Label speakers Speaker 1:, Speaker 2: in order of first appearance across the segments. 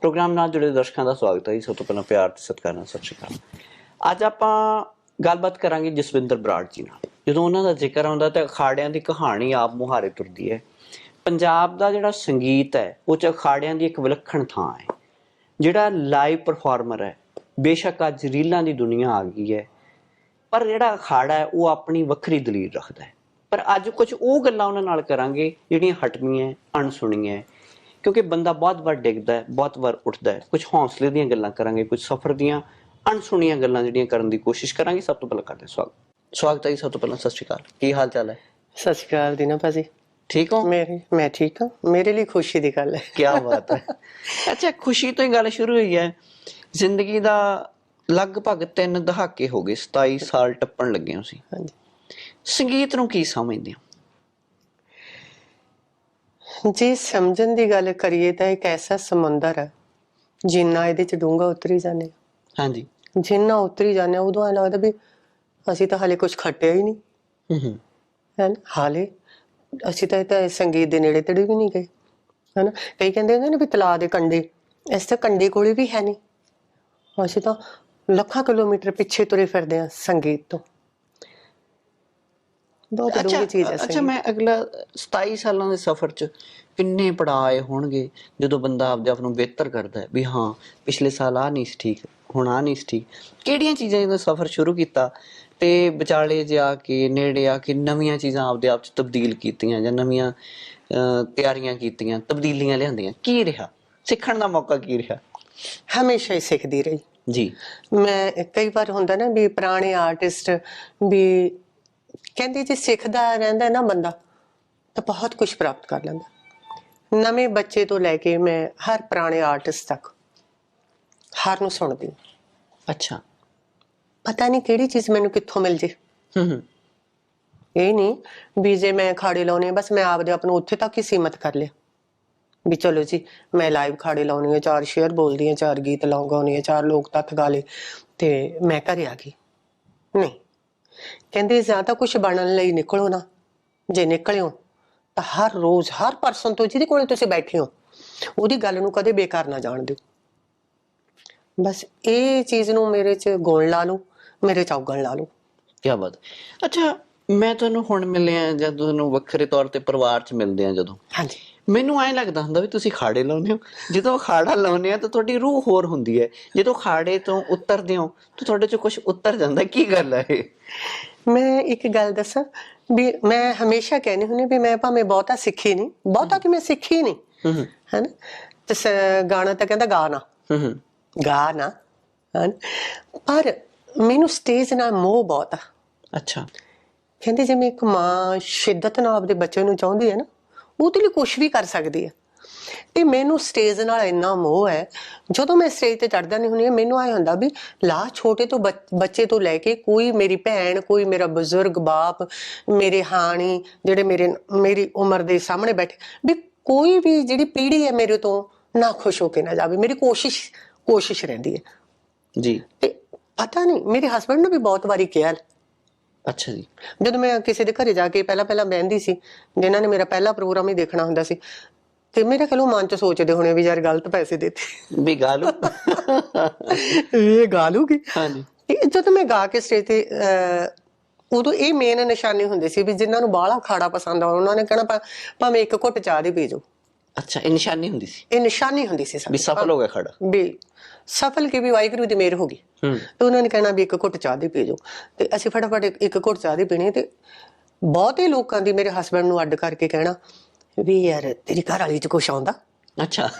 Speaker 1: Programme ਨਾਲ ਜੁੜੇ ਦਰਸ਼ਕਾਂ ਦਾ ਸਵਾਗਤ ਹੈ ਜੀ। ਸਭ ਤੋਂ ਪਹਿਲਾਂ ਪਿਆਰ ਤੇ ਸਤਿਕਾਰ ਨਾਲ ਸਤਿ ਸ਼੍ਰੀ ਅਕਾਲ। ਅੱਜ ਆਪਾਂ ਗੱਲਬਾਤ ਕਰਾਂਗੇ ਜਸਵਿੰਦਰ ਬਰਾੜ ਜੀ ਨਾਲ। ਜਦੋਂ ਉਹਨਾਂ ਦਾ ਜ਼ਿਕਰ ਆਉਂਦਾ ਤਾਂ ਅਖਾੜਿਆਂ ਦੀ ਕਹਾਣੀ ਆਪ ਮੁਹਾਰੇ ਤੁਰਦੀ ਹੈ। ਪੰਜਾਬ ਦਾ ਜਿਹੜਾ ਸੰਗੀਤ ਹੈ, ਉਹ ਚ ਅਖਾੜਿਆਂ ਦੀ ਇੱਕ ਵਿਲੱਖਣ ਥਾਂ ਹੈ। ਜਿਹੜਾ ਲਾਈਵ ਪਰਫਾਰਮਰ ਹੈ, ਬੇਸ਼ੱਕ ਅੱਜ ਰੀਲਾਂ ਦੀ ਦੁਨੀਆ ਆ ਗਈ ਹੈ। ਪਰ ਜਿਹੜਾ ਅਖਾੜਾ ਹੈ, ਉਹ ਆਪਣੀ ਵੱਖਰੀ ਦਲੀਲ ਰੱਖਦਾ ਹੈ। ਪਰ ਅੱਜ ਕੁਝ ਉਹ ਗੱਲਾਂ ਉਹਨਾਂ ਨਾਲ ਕਰਾਂਗੇ, ਜਿਹੜੀਆਂ ਹਟਵੀਆਂ, ਅਣਸੁਣੀਆਂ ਕਿਉਂਕਿ ਬੰਦਾ ਬਹੁਤ ਵਾਰ ਡਿੱਗਦਾ ਹੈ ਬਹੁਤ ਵਾਰ ਉੱਠਦਾ ਹੈ। ਕੁਝ ਹੌਸਲੇ ਦੀਆਂ ਗੱਲਾਂ ਕਰਾਂਗੇ ਕੁਝ ਸਫ਼ਰ ਦੀਆਂ ਅਣਸੁਣੀਆਂ ਗੱਲਾਂ ਜਿਹੜੀਆਂ ਕਰਨ ਦੀ ਕੋਸ਼ਿਸ਼ ਕਰਾਂਗੇ। ਸਭ ਤੋਂ ਪਹਿਲਾਂ ਕਰਦੇ ਸਵਾਗਤ। ਸਵਾਗਤ ਹੈ ਜੀ ਸਭ ਤੋਂ ਪਹਿਲਾਂ ਸਤਿ ਸ਼੍ਰੀ ਅਕਾਲ। ਕੀ ਹਾਲ ਚਾਲ ਹੈ?
Speaker 2: ਸਤਿ ਸ਼੍ਰੀ ਅਕਾਲ ਦੀਨਾ ਭਾਜੀ।
Speaker 1: ਠੀਕ ਹੋ?
Speaker 2: ਮੇਰੇ ਮੈਂ ਠੀਕ ਹਾਂ। ਮੇਰੇ ਲਈ ਖੁਸ਼ੀ ਦੀ ਗੱਲ ਹੈ।
Speaker 1: ਕੀ ਬਾਤ ਹੈ। ਅੱਛਾ ਖੁਸ਼ੀ ਤੋਂ ਹੀ ਗੱਲ ਸ਼ੁਰੂ ਹੋਈ ਹੈ। ਜ਼ਿੰਦਗੀ ਦਾ ਲਗਭਗ 3 ਦਹਾਕੇ ਹੋ ਗਏ 27 ਸਾਲ ਟੱਪਣ ਲੱਗੇ ਹੋ ਸੀ।
Speaker 2: ਹਾਂਜੀ।
Speaker 1: ਸੰਗੀਤ ਨੂੰ ਕੀ ਸਮਝਦੇ ਹੋ?
Speaker 2: ਜੇ ਸਮਝਣ ਦੀ ਗੱਲ ਕਰੀਏ ਤਾਂ ਇੱਕ ਐਸਾ ਸਮੁੰਦਰ ਹੈ ਜਿੰਨਾ ਇਹਦੇ ਚ ਡੂੰਘਾ ਉਤਰੀ ਜਾਂਦੇ ਹਾਂ।
Speaker 1: ਹਾਂਜੀ।
Speaker 2: ਜਿੰਨਾ ਉਤਰੀ ਜਾਂਦੇ ਉਦੋਂ ਐਂ ਲੱਗਦਾ ਵੀ ਅਸੀਂ ਤਾਂ ਹਾਲੇ ਕੁਝ ਖੱਟਿਆ ਹੀ ਨਹੀਂ।
Speaker 1: ਹੂੰ ਹੂੰ।
Speaker 2: ਹਾਲੇ ਅਸੀਂ ਤਾਂ ਇਹ ਤਾਂ ਸੰਗੀਤ ਦੇ ਨੇੜੇ ਤੇੜੇ ਵੀ ਨਹੀਂ ਗਏ। ਹੈ ਨਾ? ਕਈ ਕਹਿੰਦੇ ਹੁੰਦੇ ਨੇ ਵੀ ਤਲਾਅ ਦੇ ਕੰਢੇ ਇਸ ਤਾਂ ਕੰਢੇ ਕੋਲੇ ਵੀ ਹੈ ਨਹੀਂ। ਅਸੀਂ ਤਾਂ ਲੱਖਾਂ ਕਿਲੋਮੀਟਰ ਪਿੱਛੇ ਤੁਰੇ ਫਿਰਦੇ ਹਾਂ ਸੰਗੀਤ ਤੋਂ। ਬਹੁਤ ਡੂੰਘੀ ਚੀਜ਼ ਹੈ
Speaker 1: ਅੱਛਾ ਮੈਂ ਅਗਲਾ 27 ਸਾਲਾਂ ਦੇ ਸਫ਼ਰ 'ਚ ਕਿੰਨੇ ਪੜਾਅ ਆਏ ਹੋਣਗੇ ਜਦੋਂ ਬੰਦਾ ਆਪਦੇ ਆਪ ਨੂੰ ਬਿਹਤਰ ਕਰਦਾ ਹੈ ਵੀ ਹਾਂ ਪਿਛਲੇ ਸਾਲ ਆ ਨਹੀਂ ਸੀ ਠੀਕ ਹੁਣ ਆ ਨਹੀਂ ਸੀ ਠੀਕ। ਕਿਹੜੀਆਂ ਚੀਜ਼ਾਂ ਜਦੋਂ ਸਫ਼ਰ ਸ਼ੁਰੂ ਕੀਤਾ ਤੇ ਵਿਚਾਲੇ ਜਾ ਕੇ ਨੇੜੇ ਆ ਕੇ ਨਵੀਆਂ ਚੀਜ਼ਾਂ ਆਪਦੇ ਆਪ 'ਚ ਤਬਦੀਲ ਕੀਤੀਆਂ ਜਾਂ ਨਵੀਆਂ ਤਿਆਰੀਆਂ ਕੀਤੀਆਂ ਤਬਦੀਲੀਆਂ ਲਿਆਂਦੀਆਂ ਕੀ ਰਿਹਾ? ਸਿੱਖਣ ਦਾ ਮੌਕਾ ਕੀ ਰਿਹਾ?
Speaker 2: ਹਮੇਸ਼ਾ ਹੀ ਸਿੱਖਦੀ ਰਹੀ।
Speaker 1: ਜੀ।
Speaker 2: ਮੈਂ ਕਈ ਵਾਰ ਹੁੰਦਾ ਨਾ ਵੀ ਪੁਰਾਣੇ ਆਰਟਿਸਟ ਵੀ ਕਹਿੰਦੇ ਜੇ ਸਿੱਖਦਾ ਰਹਿੰਦਾ ਨਾ ਬੰਦਾ ਤਾਂ ਬਹੁਤ ਕੁਝ ਪ੍ਰਾਪਤ ਕਰ ਲੈਂਦਾ। ਨਵੇਂ ਬੱਚੇ ਤੋਂ ਲੈ ਕੇ ਮੈਂ ਹਰ ਪੁਰਾਣੇ ਆਰਟਿਸਟ ਤੱਕ ਹਰ ਨੂੰ ਸੁਣਦੀ।
Speaker 1: ਅੱਛਾ।
Speaker 2: ਪਤਾ ਨਹੀਂ ਕਿਹੜੀ ਚੀਜ਼ ਮੈਨੂੰ ਕਿੱਥੋਂ ਮਿਲ ਜੇ।
Speaker 1: ਹੂੰ ਹੂੰ।
Speaker 2: ਇਹ ਨਹੀਂ ਵੀ ਜੇ ਮੈਂ ਖਾੜੇ ਲਾਉਣੇ ਬਸ ਮੈਂ ਆਪਦੇ ਆਪ ਨੂੰ ਉੱਥੇ ਤੱਕ ਹੀ ਸੀਮਤ ਕਰ ਲਿਆ। ਵੀ ਚਲੋ ਜੀ ਮੈਂ ਲਾਈਵ ਖਾੜੇ ਲਾਉਣੀ ਹੈ ਚਾਰ ਸ਼ੇਅਰ ਬੋਲਦੀ ਹਾਂ ਚਾਰ ਗੀਤ ਲਾਉਂਗਾਉਣੀ ਹੈ ਚਾਰ ਲੋਕ ਤੱਕ ਗਾ ਲਏ ਤੇ ਮੈਂ ਘਰੇ ਆ ਗਈ। ਨਹੀਂ। ਕਹਿੰਦੇ ਜਾਂ ਤਾਂ ਕੁਝ ਬਣਨ ਲਈ ਨਿਕਲੋ ਨਾ। ਜੇ ਨਿਕਲਿਓ ਤਾਂ ਹਰ ਰੋਜ਼ ਹਰ ਪਰਸਨ ਤੋਂ ਜਿਹਦੇ ਕੋਲੇ ਤੁਸੀਂ ਬੈਠੇ ਹੋ ਉਹਦੀ ਗੱਲ ਨੂੰ ਕਦੇ ਬੇਕਾਰ ਨਾ ਜਾਣ ਦਿਓ। ਬਸ ਇਹ ਚੀਜ਼ ਨੂੰ ਮੇਰੇ 'ਚ ਗੁਣ ਲਾ ਲਓ ਮੇਰੇ 'ਚ ਔਗਣ ਲਾ ਲਓ।
Speaker 1: ਕੀ ਬਾਤ। ਅੱਛਾ ਮੈਂ ਤੁਹਾਨੂੰ ਹੁਣ ਮਿਲਿਆ ਜਾਂ ਤੁਹਾਨੂੰ ਵੱਖਰੇ ਤੌਰ ਤੇ ਪਰਿਵਾਰ 'ਚ ਮਿਲਦੇ ਆ ਜਦੋਂ।
Speaker 2: ਹਾਂਜੀ।
Speaker 1: ਮੈਨੂੰ ਐਂ ਲੱਗਦਾ ਹੁੰਦਾ ਵੀ ਤੁਸੀਂ ਖਾੜੇ ਲਾਉਂਦੇ ਹੋ। ਜਦੋਂ ਖਾੜਾ ਲਾਉਂਦੇ ਆ ਤਾਂ ਤੁਹਾਡੀ ਰੂਹ ਹੋਰ ਹੁੰਦੀ ਹੈ। ਜਦੋਂ ਖਾੜੇ ਤੋਂ ਉਤਰਦੇ ਹੋ ਤਾਂ ਤੁਹਾਡੇ 'ਚ ਕੁਝ ਉਤਰ ਜਾਂਦਾ। ਕੀ ਗੱਲ ਹੈ
Speaker 2: ਮੈਂ ਇੱਕ ਗੱਲ ਦੱਸਾਂ ਵੀ ਮੈਂ ਹਮੇਸ਼ਾ ਕਹਿੰਦੀ ਹੁੰਦੀ ਵੀ ਮੈਂ ਭਾਵੇਂ ਬਹੁਤਾ ਸਿੱਖੀ ਨਹੀਂ ਬਹੁਤਾ ਕਿ ਮੈਂ ਸਿੱਖੀ ਨਹੀਂ। ਹੈਨਾ? ਤੇ ਸ- ਗਾਣਾ ਤਾਂ ਕਹਿੰਦਾ ਗਾ ਨਾ।
Speaker 1: ਹੂੰ ਹੂੰ।
Speaker 2: ਗਾ ਨਾ। ਹੈਨਾ? ਪਰ ਮੈਨੂੰ ਸਟੇਜ ਨਾਲ ਮੋਹ ਬਹੁਤ ਆ।
Speaker 1: ਅੱਛਾ।
Speaker 2: ਕਹਿੰਦੇ ਜਿਵੇਂ ਇੱਕ ਮਾਂ ਸ਼ਿੱਦਤ ਨਾਲ ਆਪਦੇ ਬੱਚੇ ਨੂੰ ਚਾਹੁੰਦੀ ਹੈ ਨਾ ਉਹਦੇ ਲਈ ਕੁਝ ਵੀ ਕਰ ਸਕਦੀ ਹੈ। ਤੇ ਮੈਨੂੰ ਸਟੇਜ ਨਾਲ ਇੰਨਾ ਮੋਹ ਹੈ ਜਦੋਂ ਮੈਂ ਸਟੇਜ ਤੇ ਚੜਦਾ ਨਹੀਂ ਹੁੰਦੀ ਮੈਨੂੰ ਆਏ ਹੁੰਦਾ ਵੀ ਲਾ ਛੋਟੇ ਤੋਂ ਬੱਚ- ਬੱਚੇ ਤੋਂ ਲੈ ਕੇ ਕੋਈ ਮੇਰੀ ਭੈਣ ਕੋਈ ਮੇਰਾ ਬਜ਼ੁਰਗ ਬਾਪ ਮੇਰੇ ਹਾਣੀ ਜਿਹੜੇ ਮੇਰੇ ਮੇਰੀ ਉਮਰ ਦੇ ਸਾਹਮਣੇ ਬੈਠੇ ਵੀ ਕੋਈ ਵੀ ਜਿਹੜੀ ਪੀੜ੍ਹੀ ਹੈ ਮੇਰੇ ਤੋਂ ਨਾ ਖੁਸ਼ ਹੋ ਕੇ ਨਾ ਜਾਵੇ ਮੇਰੀ ਕੋਸ਼ਿਸ਼ ਕੋਸ਼ਿਸ਼ ਰਹਿੰਦੀ ਹੈ।
Speaker 1: ਜੀ।
Speaker 2: ਤੇ ਪਤਾ ਨਹੀਂ ਮੇਰੇ ਹਸਬੰਡ ਨੇ ਵੀ ਬਹੁਤ ਵਾਰੀ ਕਿਹਾ
Speaker 1: ਅੱਛਾ ਜੀ।
Speaker 2: ਜਦੋਂ ਮੈਂ ਕਿਸੇ ਦੇ ਘਰੇ ਜਾ ਕੇ ਪਹਿਲਾਂ ਪਹਿਲਾਂ ਬਹਿੰਦੀ ਸੀ ਜਿਨ੍ਹਾਂ ਨੇ ਮੇਰਾ ਪਹਿਲਾ ਪ੍ਰੋਗਰਾਮ ਹੀ ਦੇਖਣਾ ਹੁੰਦਾ ਸੀ ਤੇ ਮੇਰੇ ਖਿਆਲ ਉਹ ਮਨ ਚ ਸੋਚਦੇ ਹੋਣੇ ਵੀ ਯਾਰ ਗਲਤ ਪੈਸੇ ਦਿੱਤੇ।
Speaker 1: ਵੀ ਗਾ
Speaker 2: ਇਹ ਗਾ ਲੂਗੀ
Speaker 1: ਹਾਂਜੀ।
Speaker 2: ਜਦੋਂ ਮੈਂ ਗਾ ਕੇ ਸਟੇਜ ਤੇ ਉਦੋਂ ਇਹ ਮੇਨ ਨਿਸ਼ਾਨੇ ਹੁੰਦੇ ਸੀ ਵੀ ਜਿਨ੍ਹਾਂ ਨੂੰ ਬਾਹਲਾ ਖਾੜਾ ਪਸੰਦ ਆ ਉਹਨਾਂ ਨੇ ਕਹਿਣਾ ਭਾਵੇਂ ਇੱਕ ਘੁੱਟ ਚਾਹ ਦੇ ਪੀ ਜਾਓ।
Speaker 1: ਅੱਛਾ ਇਹ ਨਿਸ਼ਾਨੀ ਹੁੰਦੀ ਸੀ?
Speaker 2: ਇਹ ਨਿਸ਼ਾਨੀ ਹੁੰਦੀ ਸੀ
Speaker 1: ਵੀ
Speaker 2: ਸਾਡੀ
Speaker 1: ਸਫਲ ਹੋ ਗਿਆ ਖੜਾ?
Speaker 2: ਵੀ ਸਫਲ ਕੇ ਵੀ ਵਾਹਿਗੁਰੂ ਦੀ ਮਿਹਰ ਹੋ ਗਈ। ਤੇ ਉਹਨਾਂ ਨੇ ਕਹਿਣਾ ਵੀ ਇੱਕ ਘੁੱਟ ਚਾਹ ਦੀ ਪੀ ਜਾਓ ਤੇ ਅਸੀਂ ਫਟਾਫਟ ਇੱਕ- ਘੁੱਟ ਚਾਹ ਦੀ ਪੀਣੀ ਤੇ ਬਹੁਤੇ ਲੋਕਾਂ ਦੀ ਮੇਰੇ ਹਸਬੰਡ ਨੂੰ ਅੱਡ ਕਰਕੇ ਕਹਿਣਾ ਵੀ ਯਾਰ ਤੇਰੀ ਘਰ ਵਾਲੀ ਚ ਕੁਛ ਆਉਂਦਾ?
Speaker 1: ਅੱਛਾ।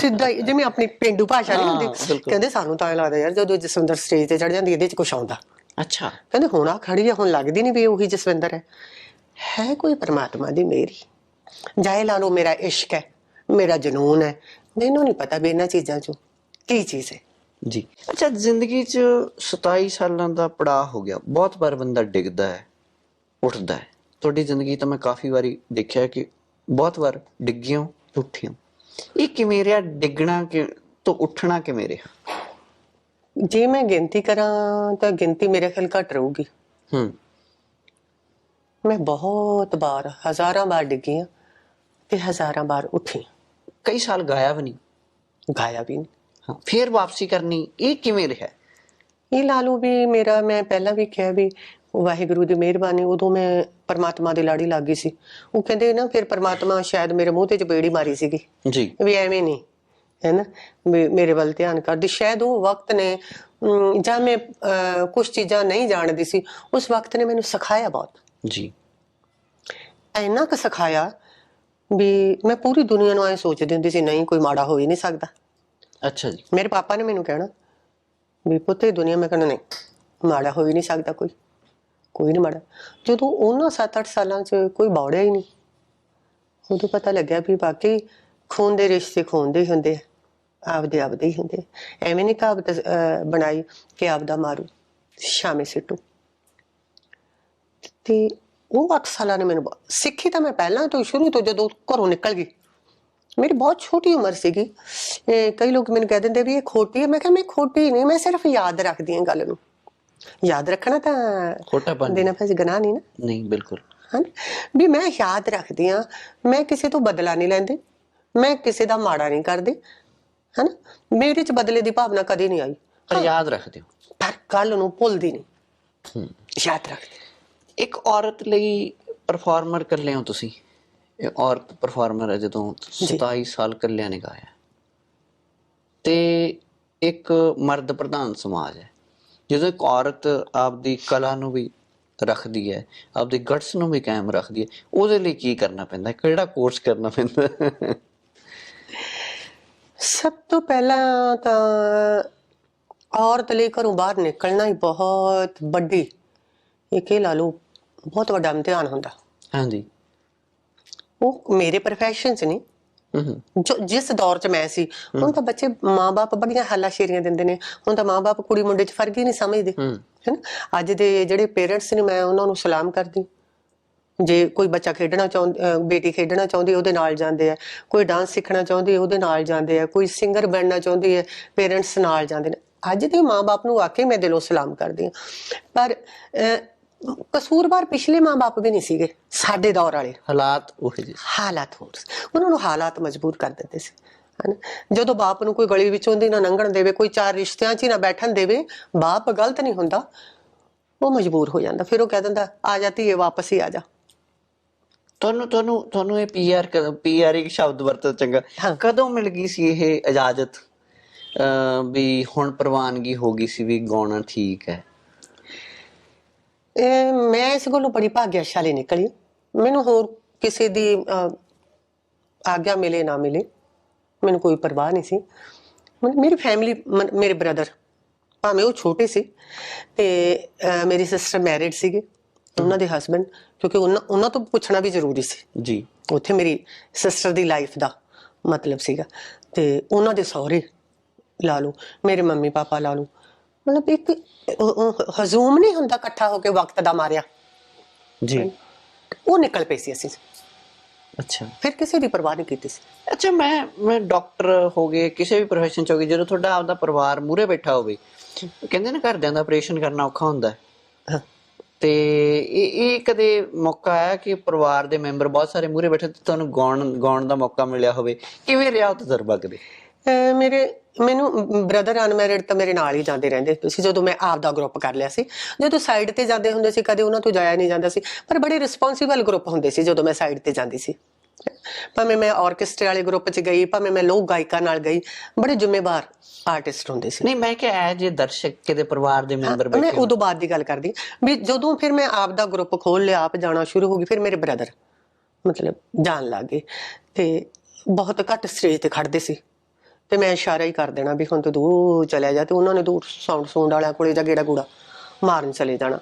Speaker 2: ਸਿੱਧਾ ਜਿਵੇਂ ਆਪਣੀ ਪਿੰਡੂ ਭਾਸ਼ਾ ਨਹੀਂ ਹੁੰਦੀ। ਕਹਿੰਦੇ ਸਾਨੂੰ ਤਾਂ ਲੱਗਦਾ ਯਾਰ ਜਦੋਂ ਜਸਵਿੰਦਰ ਸਟੇਜ ਤੇ ਚੜ ਜਾਂਦੀ ਇਹਦੇ ਚ ਕੁਛ ਆਉਂਦਾ।
Speaker 1: ਅੱਛਾ।
Speaker 2: ਕਹਿੰਦੇ ਹੁਣ ਆ ਖੜੀ ਆ ਹੁਣ ਲੱਗਦੀ ਨਹੀਂ ਵੀ ਉਹੀ ਜਸਵਿੰਦਰ ਹੈ। ਹੈ ਕੋਈ ਪਰਮਾਤਮਾ ਦੀ ਮੇਰੀ ਜਾਏ ਲਾ ਲਓ ਮੇਰਾ ਇਸ਼ਕ ਹੈ ਮੇਰਾ ਜਨੂਨ ਹੈ। ਮੈਨੂੰ ਨਹੀਂ ਪਤਾ ਵੀ ਇਹਨਾਂ ਚੀਜ਼ਾਂ ਚੋਂ ਕੀ ਚੀਜ਼ ਹੈ।
Speaker 1: ਜੀ। ਅੱਛਾ ਜ਼ਿੰਦਗੀ 'ਚ 27 ਸਾਲਾਂ ਦਾ ਪੜਾਅ ਹੋ ਗਿਆ। ਬਹੁਤ ਵਾਰ ਬੰਦਾ ਡਿੱਗਦਾ ਹੈ ਉੱਠਦਾ ਹੈ। ਤੁਹਾਡੀ ਜ਼ਿੰਦਗੀ ਤਾਂ ਮੈਂ ਕਾਫੀ ਵਾਰੀ ਦੇਖਿਆ ਕਿ ਬਹੁਤ ਵਾਰ ਡਿੱਗਿਓ ਉੱਠਿਓ ਇਹ ਕਿਵੇਂ ਰਿਹਾ? ਡਿੱਗਣਾ ਕਿ ਤੋਂ ਉੱਠਣਾ ਕਿਵੇਂ ਰਿਹਾ?
Speaker 2: ਜੇ ਮੈਂ ਗਿਣਤੀ ਕਰਾਂ ਤਾਂ ਗਿਣਤੀ ਮੇਰੇ ਖਿਆਲ ਘਟ ਰਹੂਗੀ।
Speaker 1: ਹੂੰ।
Speaker 2: ਮੈਂ ਬਹੁਤ ਵਾਰ ਹਜ਼ਾਰਾਂ ਵਾਰ ਡਿੱਗੀ ਹਾਂ। ਤੇ ਹਜ਼ਾਰਾਂ ਵਾਰ ਉੱਠੀ।
Speaker 1: ਕਈ ਸਾਲ ਗਾਇਆ ਵੀ ਨਹੀਂ।
Speaker 2: ਗਾਇਆ ਵੀ ਨਹੀਂ।
Speaker 1: ਹਾਂ ਫਿਰ ਵਾਪਸੀ ਕਰਨੀ ਇਹ ਕਿਵੇਂ ਰਿਹਾ?
Speaker 2: ਇਹ ਲਾ ਲਓ ਵੀ ਮੇਰਾ ਮੈਂ ਪਹਿਲਾਂ ਵੀ ਕਿਹਾ ਵੀ ਵਾਹਿਗੁਰੂ ਦੀ ਮਿਹਰਬਾਨੀ ਉਦੋਂ ਮੈਂ ਪਰਮਾਤਮਾ ਦੇ ਲਾੜੀ ਲੱਗ ਗਈ ਸੀ। ਉਹ ਕਹਿੰਦੇ ਨਾ ਫਿਰ ਪਰਮਾਤਮਾ ਸ਼ਾਇਦ ਮੇਰੇ ਮੂੰਹ ਤੇ ਚਪੇੜੀ ਮਾਰੀ ਸੀਗੀ।
Speaker 1: ਜੀ।
Speaker 2: ਵੀ ਐਵੇਂ ਨਹੀਂ ਹੈ ਨਾ? ਮੇਰੇ ਵੱਲ ਧਿਆਨ ਕਰਦੀ। ਸ਼ਾਇਦ ਉਹ ਵਕਤ ਨੇ ਜਾਂ ਮੈਂ ਕੁਝ ਚੀਜ਼ਾਂ ਨਹੀਂ ਜਾਣਦੀ ਸੀ ਉਸ ਵਕਤ ਨੇ ਮੈਨੂੰ ਸਿਖਾਇਆ ਬਹੁਤ।
Speaker 1: ਜੀ।
Speaker 2: ਇੰਨਾ ਕੁ ਸਿਖਾਇਆ ਵੀ ਮੈਂ ਪੂਰੀ ਦੁਨੀਆ ਨੂੰ ਐ ਸੋਚਦੀ ਹੁੰਦੀ ਸੀ ਨਹੀਂ ਕੋਈ ਮਾੜਾ ਹੋ ਹੀ ਨਹੀਂ ਸਕਦਾ।
Speaker 1: ਅੱਛਾ ਜੀ।
Speaker 2: ਮੇਰੇ ਪਾਪਾ ਨੇ ਮੈਨੂੰ ਕਹਿਣਾ ਵੀ ਪੁੱਤੇ ਦੁਨੀਆ ਮੈਂ ਕਹਿੰਦਾ ਨਹੀਂ ਮਾੜਾ ਹੋ ਹੀ ਨਹੀਂ ਸਕਦਾ ਕੋਈ। ਕੋਈ ਨਹੀਂ ਮਾੜਾ। ਜਦੋਂ ਉਹਨਾਂ 7-8 ਸਾਲਾਂ 'ਚ ਕੋਈ ਬੌੜਿਆ ਹੀ ਨਹੀਂ ਉਦੋਂ ਪਤਾ ਲੱਗਿਆ ਵੀ ਵਾਕਈ ਖੂਨ ਦੇ ਰਿਸ਼ਤੇ ਖੂਨ ਦੇ ਹੁੰਦੇ ਆ ਆਪਦੇ ਆਪਦੇ ਹੀ ਹੁੰਦੇ। ਐਵੇਂ ਨਹੀਂ ਕਹਾਵਤ ਬਣਾਈ ਕਿ ਆਪਦਾ ਮਾਰੂ ਸ਼ਾਮੇ ਸਿੱਟੂ। ਤੇ ਉਹ 8 ਸਾਲਾਂ ਨੇ ਮੈਨੂੰ ਸਿੱਖੀ ਤਾਂ ਮੈਂ ਪਹਿਲਾਂ ਤੋਂ ਸ਼ੁਰੂ ਤੋਂ ਜਦੋਂ ਘਰੋਂ ਨਿਕਲ ਗਈ। ਮੇਰੀ ਬਹੁਤ ਛੋਟੀ ਉਮਰ ਸੀਗੀ। ਇਹ ਕਈ ਲੋਕ ਮੈਨੂੰ ਕਹਿ ਦਿੰਦੇ ਵੀ ਇਹ ਖੋਟੀ ਹੈ। ਮੈਂ ਕਿਹਾ ਮੈਂ ਖੋਟੀ ਨਹੀਂ ਮੈਂ ਸਿਰਫ ਯਾਦ ਰੱਖਦੀ ਹਾਂ ਗੱਲ ਨੂੰ। ਯਾਦ ਰੱਖਣਾ ਤਾਂ
Speaker 1: ਖੋਟਾਪਨ
Speaker 2: ਦੇਣਾ ਫਿਰ ਗੁਨਾਹ ਨਹੀਂ ਨਾ।
Speaker 1: ਨਹੀਂ ਬਿਲਕੁਲ।
Speaker 2: ਹਨ? ਵੀ ਮੈਂ ਯਾਦ ਰੱਖਦੀ ਹਾਂ। ਮੈਂ ਕਿਸੇ ਤੋਂ ਬਦਲਾ ਨਹੀਂ ਲੈਂਦੀ। ਮੈਂ ਕਿਸੇ ਦਾ ਮਾੜਾ ਨਹੀਂ ਕਰਦੀ। ਹਨ? ਮੇਰੇ ਚ ਬਦਲੇ ਦੀ ਭਾਵਨਾ ਕਦੇ ਨਹੀਂ ਆਈ।
Speaker 1: ਪਰ ਯਾਦ ਰੱਖਦੇ ਹੋ।
Speaker 2: ਪਰ ਕੱਲ ਨੂੰ ਭੁੱਲਦੀ ਨਹੀਂ। ਯਾਦ ਰੱਖਦੀ।
Speaker 1: ਇੱਕ ਔਰਤ ਲਈ ਪਰਫਾਰਮਰ ਕਰ ਲਿਓ ਤੁਸੀਂ ਇਹ ਔਰਤ ਪਰਫਾਰਮਰ ਹੈ ਜਦੋਂ 27 ਸਾਲ ਕੱਲਿਆਂ ਨੇ ਗਾਇਆ ਤੇ ਇੱਕ ਮਰਦ ਪ੍ਰਧਾਨ ਸਮਾਜ ਹੈ ਜਦੋਂ ਇੱਕ ਔਰਤ ਆਪਦੀ ਕਲਾ ਨੂੰ ਵੀ ਰੱਖਦੀ ਹੈ ਆਪਦੀ ਗਟਸ ਨੂੰ ਵੀ ਕਾਇਮ ਰੱਖਦੀ ਹੈ ਉਹਦੇ ਲਈ ਕੀ ਕਰਨਾ ਪੈਂਦਾ? ਕਿਹੜਾ ਕੋਰਸ ਕਰਨਾ ਪੈਂਦਾ?
Speaker 2: ਸਭ ਤੋਂ ਪਹਿਲਾਂ ਤਾਂ ਔਰਤ ਲਈ ਘਰੋਂ ਬਾਹਰ ਨਿਕਲਣਾ ਹੀ ਬਹੁਤ ਵੱਡੀ ਇਹ ਇਹ ਲਾ ਲਓ ਬਹੁਤ ਵੱਡਾ ਇਮਤਿਹਾਨ ਹੁੰਦਾ।
Speaker 1: ਹਾਂਜੀ।
Speaker 2: ਉਹ ਮੇਰੇ profession 'ਚ ਨਹੀਂ ਜੋ ਜਿਸ ਦੌਰ 'ਚ ਮੈਂ ਸੀ ਹੁਣ ਤਾਂ ਬੱਚੇ ਮਾਪੇ ਬੜੀਆਂ ਹਾਲਾਸ਼ੇਰੀਆਂ ਦਿੰਦੇ ਨੇ। ਹੁਣ ਤਾਂ ਮਾਪੇ ਕੁੜੀ ਮੁੰਡੇ 'ਚ ਫ਼ਰਕ ਹੀ ਨਹੀਂ ਸਮਝਦੇ। ਹੈਨਾ? ਅੱਜ ਦੇ ਜਿਹੜੇ ਪੇਰੈਂਟਸ ਨੇ ਮੈਂ ਉਹਨਾਂ ਨੂੰ ਸਲਾਮ ਕਰਦੀ। ਜੇ ਕੋਈ ਬੱਚਾ ਖੇਡਣਾ ਚਾਹੁੰਦਾ ਬੇਟੀ ਖੇਡਣਾ ਚਾਹੁੰਦੀ ਉਹਦੇ ਨਾਲ ਜਾਂਦੇ ਆ। ਕੋਈ ਡਾਂਸ ਸਿੱਖਣਾ ਚਾਹੁੰਦੀ ਉਹਦੇ ਨਾਲ ਜਾਂਦੇ ਆ। ਕੋਈ ਸਿੰਗਰ ਬਣਨਾ ਚਾਹੁੰਦੀ ਹੈ ਪੇਰੈਂਟਸ ਨਾਲ ਜਾਂਦੇ ਨੇ। ਅੱਜ ਦੇ ਮਾਪੇ ਨੂੰ ਵਾਕਈ ਮੈਂ ਦਿਲੋਂ ਸਲਾਮ ਕਰਦੀ ਹਾਂ। ਪਰ ਕਸੂਰਵਾਰ ਪਿਛਲੇ ਮਾਪੇ ਵੀ ਨਹੀਂ ਸੀਗੇ ਸਾਡੇ ਦੌਰ ਵਾਲੇ।
Speaker 1: ਹਾਲਾਤ ਉਹ ਜਿਹੇ
Speaker 2: ਹਾਲਾਤ ਹੋਰ। ਉਹਨਾਂ ਨੂੰ ਹਾਲਾਤ ਮਜਬੂਰ ਕਰ ਦਿੰਦੇ ਸੀ ਹਨਾ? ਜਦੋਂ ਬਾਪ ਨੂੰ ਕੋਈ ਗਲੀ ਵਿੱਚੋਂ ਦੀ ਨਾ ਲੰਘਣ ਦੇਵੇ ਕੋਈ ਚਾਰ ਰਿਸ਼ਤਿਆਂ 'ਚ ਹੀ ਨਾ ਬੈਠਣ ਦੇਵੇ ਬਾਪ ਗਲਤ ਨਹੀਂ ਹੁੰਦਾ ਉਹ ਮਜਬੂਰ ਹੋ ਜਾਂਦਾ। ਫਿਰ ਉਹ ਕਹਿ ਦਿੰਦਾ ਆ ਜਾ ਧੀਏ ਵਾਪਸ ਹੀ ਆ ਜਾ।
Speaker 1: ਤੁਹਾਨੂੰ ਤੁਹਾਨੂੰ ਤੁਹਾਨੂੰ ਇਹ ਪੀਆਰ ਪੀਆਰ ਇੱਕ ਸ਼ਬਦ ਵਰਤੋ ਚੰਗਾ। ਕਦੋਂ ਮਿਲ ਗਈ ਸੀ ਇਹ ਇਜਾਜ਼ਤ? ਵੀ ਹੁਣ ਪ੍ਰਵਾਨਗੀ ਹੋ ਗਈ ਸੀ ਵੀ ਗਾਉਣਾ ਠੀਕ ਹੈ।
Speaker 2: ਇਹ ਮੈਂ ਇਸ ਗੱਲੋਂ ਬੜੀ ਭਾਗਿਆਸ਼ਾਲੀ ਨਿਕਲੀ। ਮੈਨੂੰ ਹੋਰ ਕਿਸੇ ਦੀ ਅਹ, ਆਗਿਆ ਮਿਲੇ ਨਾ ਮਿਲੇ ਮੈਨੂੰ ਕੋਈ ਪਰਵਾਹ ਨਹੀਂ ਸੀ। ਮਨ- ਮੇਰੀ ਫੈਮਿਲੀ ਮੇਰੇ ਬ੍ਰਦਰ ਭਾਵੇਂ ਉਹ ਛੋਟੇ ਸੀ ਤੇ ਅਹ, ਮੇਰੀ ਸਿਸਟਰ ਮੈਰਿਡ ਸੀਗੇ ਉਹਨਾਂ ਦੇ ਹਸਬੰਡ ਕਿਉਂਕਿ ਉਹਨਾਂ ਉਹਨਾਂ ਤੋਂ ਪੁੱਛਣਾ ਵੀ ਜ਼ਰੂਰੀ ਸੀ।
Speaker 1: ਜੀ।
Speaker 2: ਉੱਥੇ ਮੇਰੀ ਸਿਸਟਰ ਦੀ ਲਾਈਫ ਦਾ ਮਤਲਬ ਸੀਗਾ। ਤੇ ਉਹਨਾਂ ਦੇ ਸਹੁਰੇ ਲਾ ਲਓ ਮੇਰੇ ਮੰਮੀ ਪਾਪਾ ਲਾ ਲਓ ਮਤਲਬ ਇੱਕ ਉਹ- ਉਹ ਹਜ਼ੂਮ ਨਹੀਂ ਹੁੰਦਾ ਇਕੱਠਾ ਹੋ ਕੇ ਵਕਤ ਦਾ ਮਾਰਿਆ।
Speaker 1: ਜੀ।
Speaker 2: ਉਹ ਨਿਕਲ ਪਈ ਸੀ ਅਸੀਂ।
Speaker 1: ਅੱਛਾ।
Speaker 2: ਫਿਰ ਕਿਸੇ ਦੀ ਪਰਵਾਹ ਨਹੀਂ ਕੀਤੀ ਸੀ।
Speaker 1: ਅੱਛਾ ਮੈਂ ਮੈਂ ਡਾਕਟਰ ਹੋ ਗਏ ਕਿਸੇ ਵੀ profession ਚ ਹੋ ਗਏ ਜਦੋਂ ਤੁਹਾਡਾ ਆਪਦਾ ਪਰਿਵਾਰ ਮੂਰੇ ਬੈਠਾ ਹੋਵੇ ਕਹਿੰਦੇ ਨਾ ਘਰਦਿਆਂ ਦਾ ਆਪਰੇਸ਼ਨ ਕਰਨਾ ਔਖਾ ਹੁੰਦਾ ਹੈ।
Speaker 2: ਹਾਂ।
Speaker 1: ਤੇ ਇਹ ਇਹ ਕਦੇ ਮੌਕਾ ਆਇਆ ਕਿ ਪਰਿਵਾਰ ਦੇ ਮੈਂਬਰ ਬਹੁਤ ਸਾਰੇ ਮੂਰੇ ਬੈਠੇ ਤੇ ਤੁਹਾਨੂੰ ਗਾਉਣ ਗਾਉਣ ਦਾ ਮੌਕਾ ਮਿਲਿਆ ਹੋਵੇ? ਕਿਵੇਂ ਰਿਹਾ ਉਹ ਤਜਰਬਾ ਕਦੇ?
Speaker 2: ਮੇਰੇ ਮੈਨੂੰ ਬ੍ਰਦਰ ਅਨਮੈਰਿਡ ਤਾਂ ਮੇਰੇ ਨਾਲ ਹੀ ਜਾਂਦੇ ਰਹਿੰਦੇ ਸੀ। ਜਦੋਂ ਮੈਂ ਆਪ ਦਾ ਗਰੁੱਪ ਕਰ ਲਿਆ ਸੀ। ਜਦੋਂ ਸਾਈਡ ਤੇ ਜਾਂਦੇ ਹੁੰਦੇ ਸੀ ਕਦੇ ਉਹਨਾਂ ਤੋਂ ਜਾਇਆ ਨਹੀਂ ਜਾਂਦਾ ਸੀ। ਪਰ ਬੜੇ ਰਿਸਪੌਂਸਿਬਲ ਗਰੁੱਪ ਹੁੰਦੇ ਸੀ ਜਦੋਂ ਮੈਂ ਸਾਈਡ ਤੇ ਜਾਂਦੀ ਸੀ। ਭਾਵੇਂ ਮੈਂ ਆਰਕੈਸਟਰਾ ਵਾਲੇ ਗਰੁੱਪ 'ਚ ਗਈ ਭਾਵੇਂ ਮੈਂ ਲੋਕ ਗਾਇਕਾਂ ਨਾਲ ਗਈ ਬੜੇ ਜ਼ਿੰਮੇਵਾਰ ਆਰਟਿਸਟ ਹੁੰਦੇ ਸੀ।
Speaker 1: ਨਹੀਂ ਮੈਂ ਕਿਹਾ ਐ ਜੇ ਦਰਸ਼ਕ ਕਿਤੇ ਪਰਿਵਾਰ ਦੇ ਮੈਂਬਰ
Speaker 2: ਮੈਂ
Speaker 1: ਬੈਠੇ ਹੋਣ।
Speaker 2: ਉਦੋਂ ਬਾਅਦ ਦੀ ਗੱਲ ਕਰਦੀ। ਵੀ ਜਦੋਂ ਫਿਰ ਮੈਂ ਆਪ ਦਾ ਗਰੁੱਪ ਖੋਲ ਲਿਆ ਆਪ ਜਾਣਾ ਸ਼ੁਰੂ ਹੋ ਗਈ ਫਿਰ ਮੇਰੇ ਬ੍ਰਦਰ ਮਤਲਬ ਜਾਣ ਲੱਗੇ ਤੇ ਬਹੁਤ ਘੱਟ ਸਟੇਜ ਤੇ ਖੜਦੇ ਸੀ। ਤੇ ਮੈਂ ਇਸ਼ਾਰਾ ਹੀ ਕਰ ਦੇਣਾ ਵੀ ਹੁਣ ਤੂੰ ਦੂਰ ਚਲਿਆ ਜਾ ਤੇ ਉਹਨਾਂ ਨੇ ਦੂਰ ਸਾਊਂਡ ਸਾਊਂਡ ਵਾਲਿਆਂ ਕੋਲੇ ਜਾ ਗੇੜਾ ਗੂੜਾ ਮਾਰਨ ਚਲੇ ਜਾਣਾ।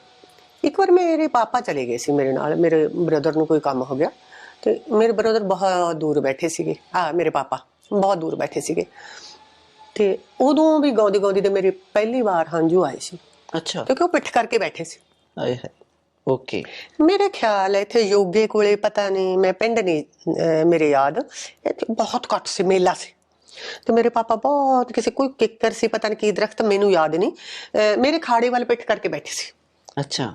Speaker 2: ਇੱਕ ਵਾਰ ਮੇਰੇ ਪਾਪਾ ਚਲੇ ਗਏ ਸੀ ਮੇਰੇ ਨਾਲ ਮੇਰੇ ਬ੍ਰਦਰ ਨੂੰ ਕੋਈ ਕੰਮ ਹੋ ਗਿਆ ਤੇ ਮੇਰੇ ਬ੍ਰਦਰ ਬਹੁਤ ਦੂਰ ਬੈਠੇ ਸੀਗੇ। ਆ ਮੇਰੇ ਪਾਪਾ ਬਹੁਤ ਦੂਰ ਬੈਠੇ ਸੀਗੇ। ਤੇ ਉਦੋਂ ਵੀ ਗਾਉਂਦੀ ਗਾਉਂਦੀ ਤੇ ਮੇਰੀ ਪਹਿਲੀ ਵਾਰ ਹੰਝੂ ਆਏ ਸੀ।
Speaker 1: ਅੱਛਾ।
Speaker 2: ਕਿਉਂਕਿ ਉਹ ਪਿੱਠ ਕਰਕੇ ਬੈਠੇ ਸੀ।
Speaker 1: ਆਏ ਹੈ ਓਕੇ।
Speaker 2: ਮੇਰੇ ਖਿਆਲ ਹੈ ਇੱਥੇ ਯੋਗੇ ਕੋਲੇ ਪਤਾ ਨਹੀਂ ਮੈਂ ਪਿੰਡ ਨਹੀਂ ਮੇਰੇ ਯਾਦ ਇੱਥੇ ਬਹੁਤ ਘੱਟ ਸੀ ਮੇਲਾ ਸੀ। ਤੇ ਮੇਰੇ ਪਾਪਾ ਬਹੁਤ ਕਿਸੇ ਕੋਈ ਕਿੱਕਰ ਸੀ ਪਤਾ ਨਹੀਂ ਕੀ ਦਰਖਤ ਮੈਨੂੰ ਯਾਦ ਨਹੀਂ ਮੇਰੇ ਖਾੜੇ ਵੱਲ ਪਿੱਠ ਕਰਕੇ ਬੈਠੇ ਸੀ।
Speaker 1: ਅੱਛਾ।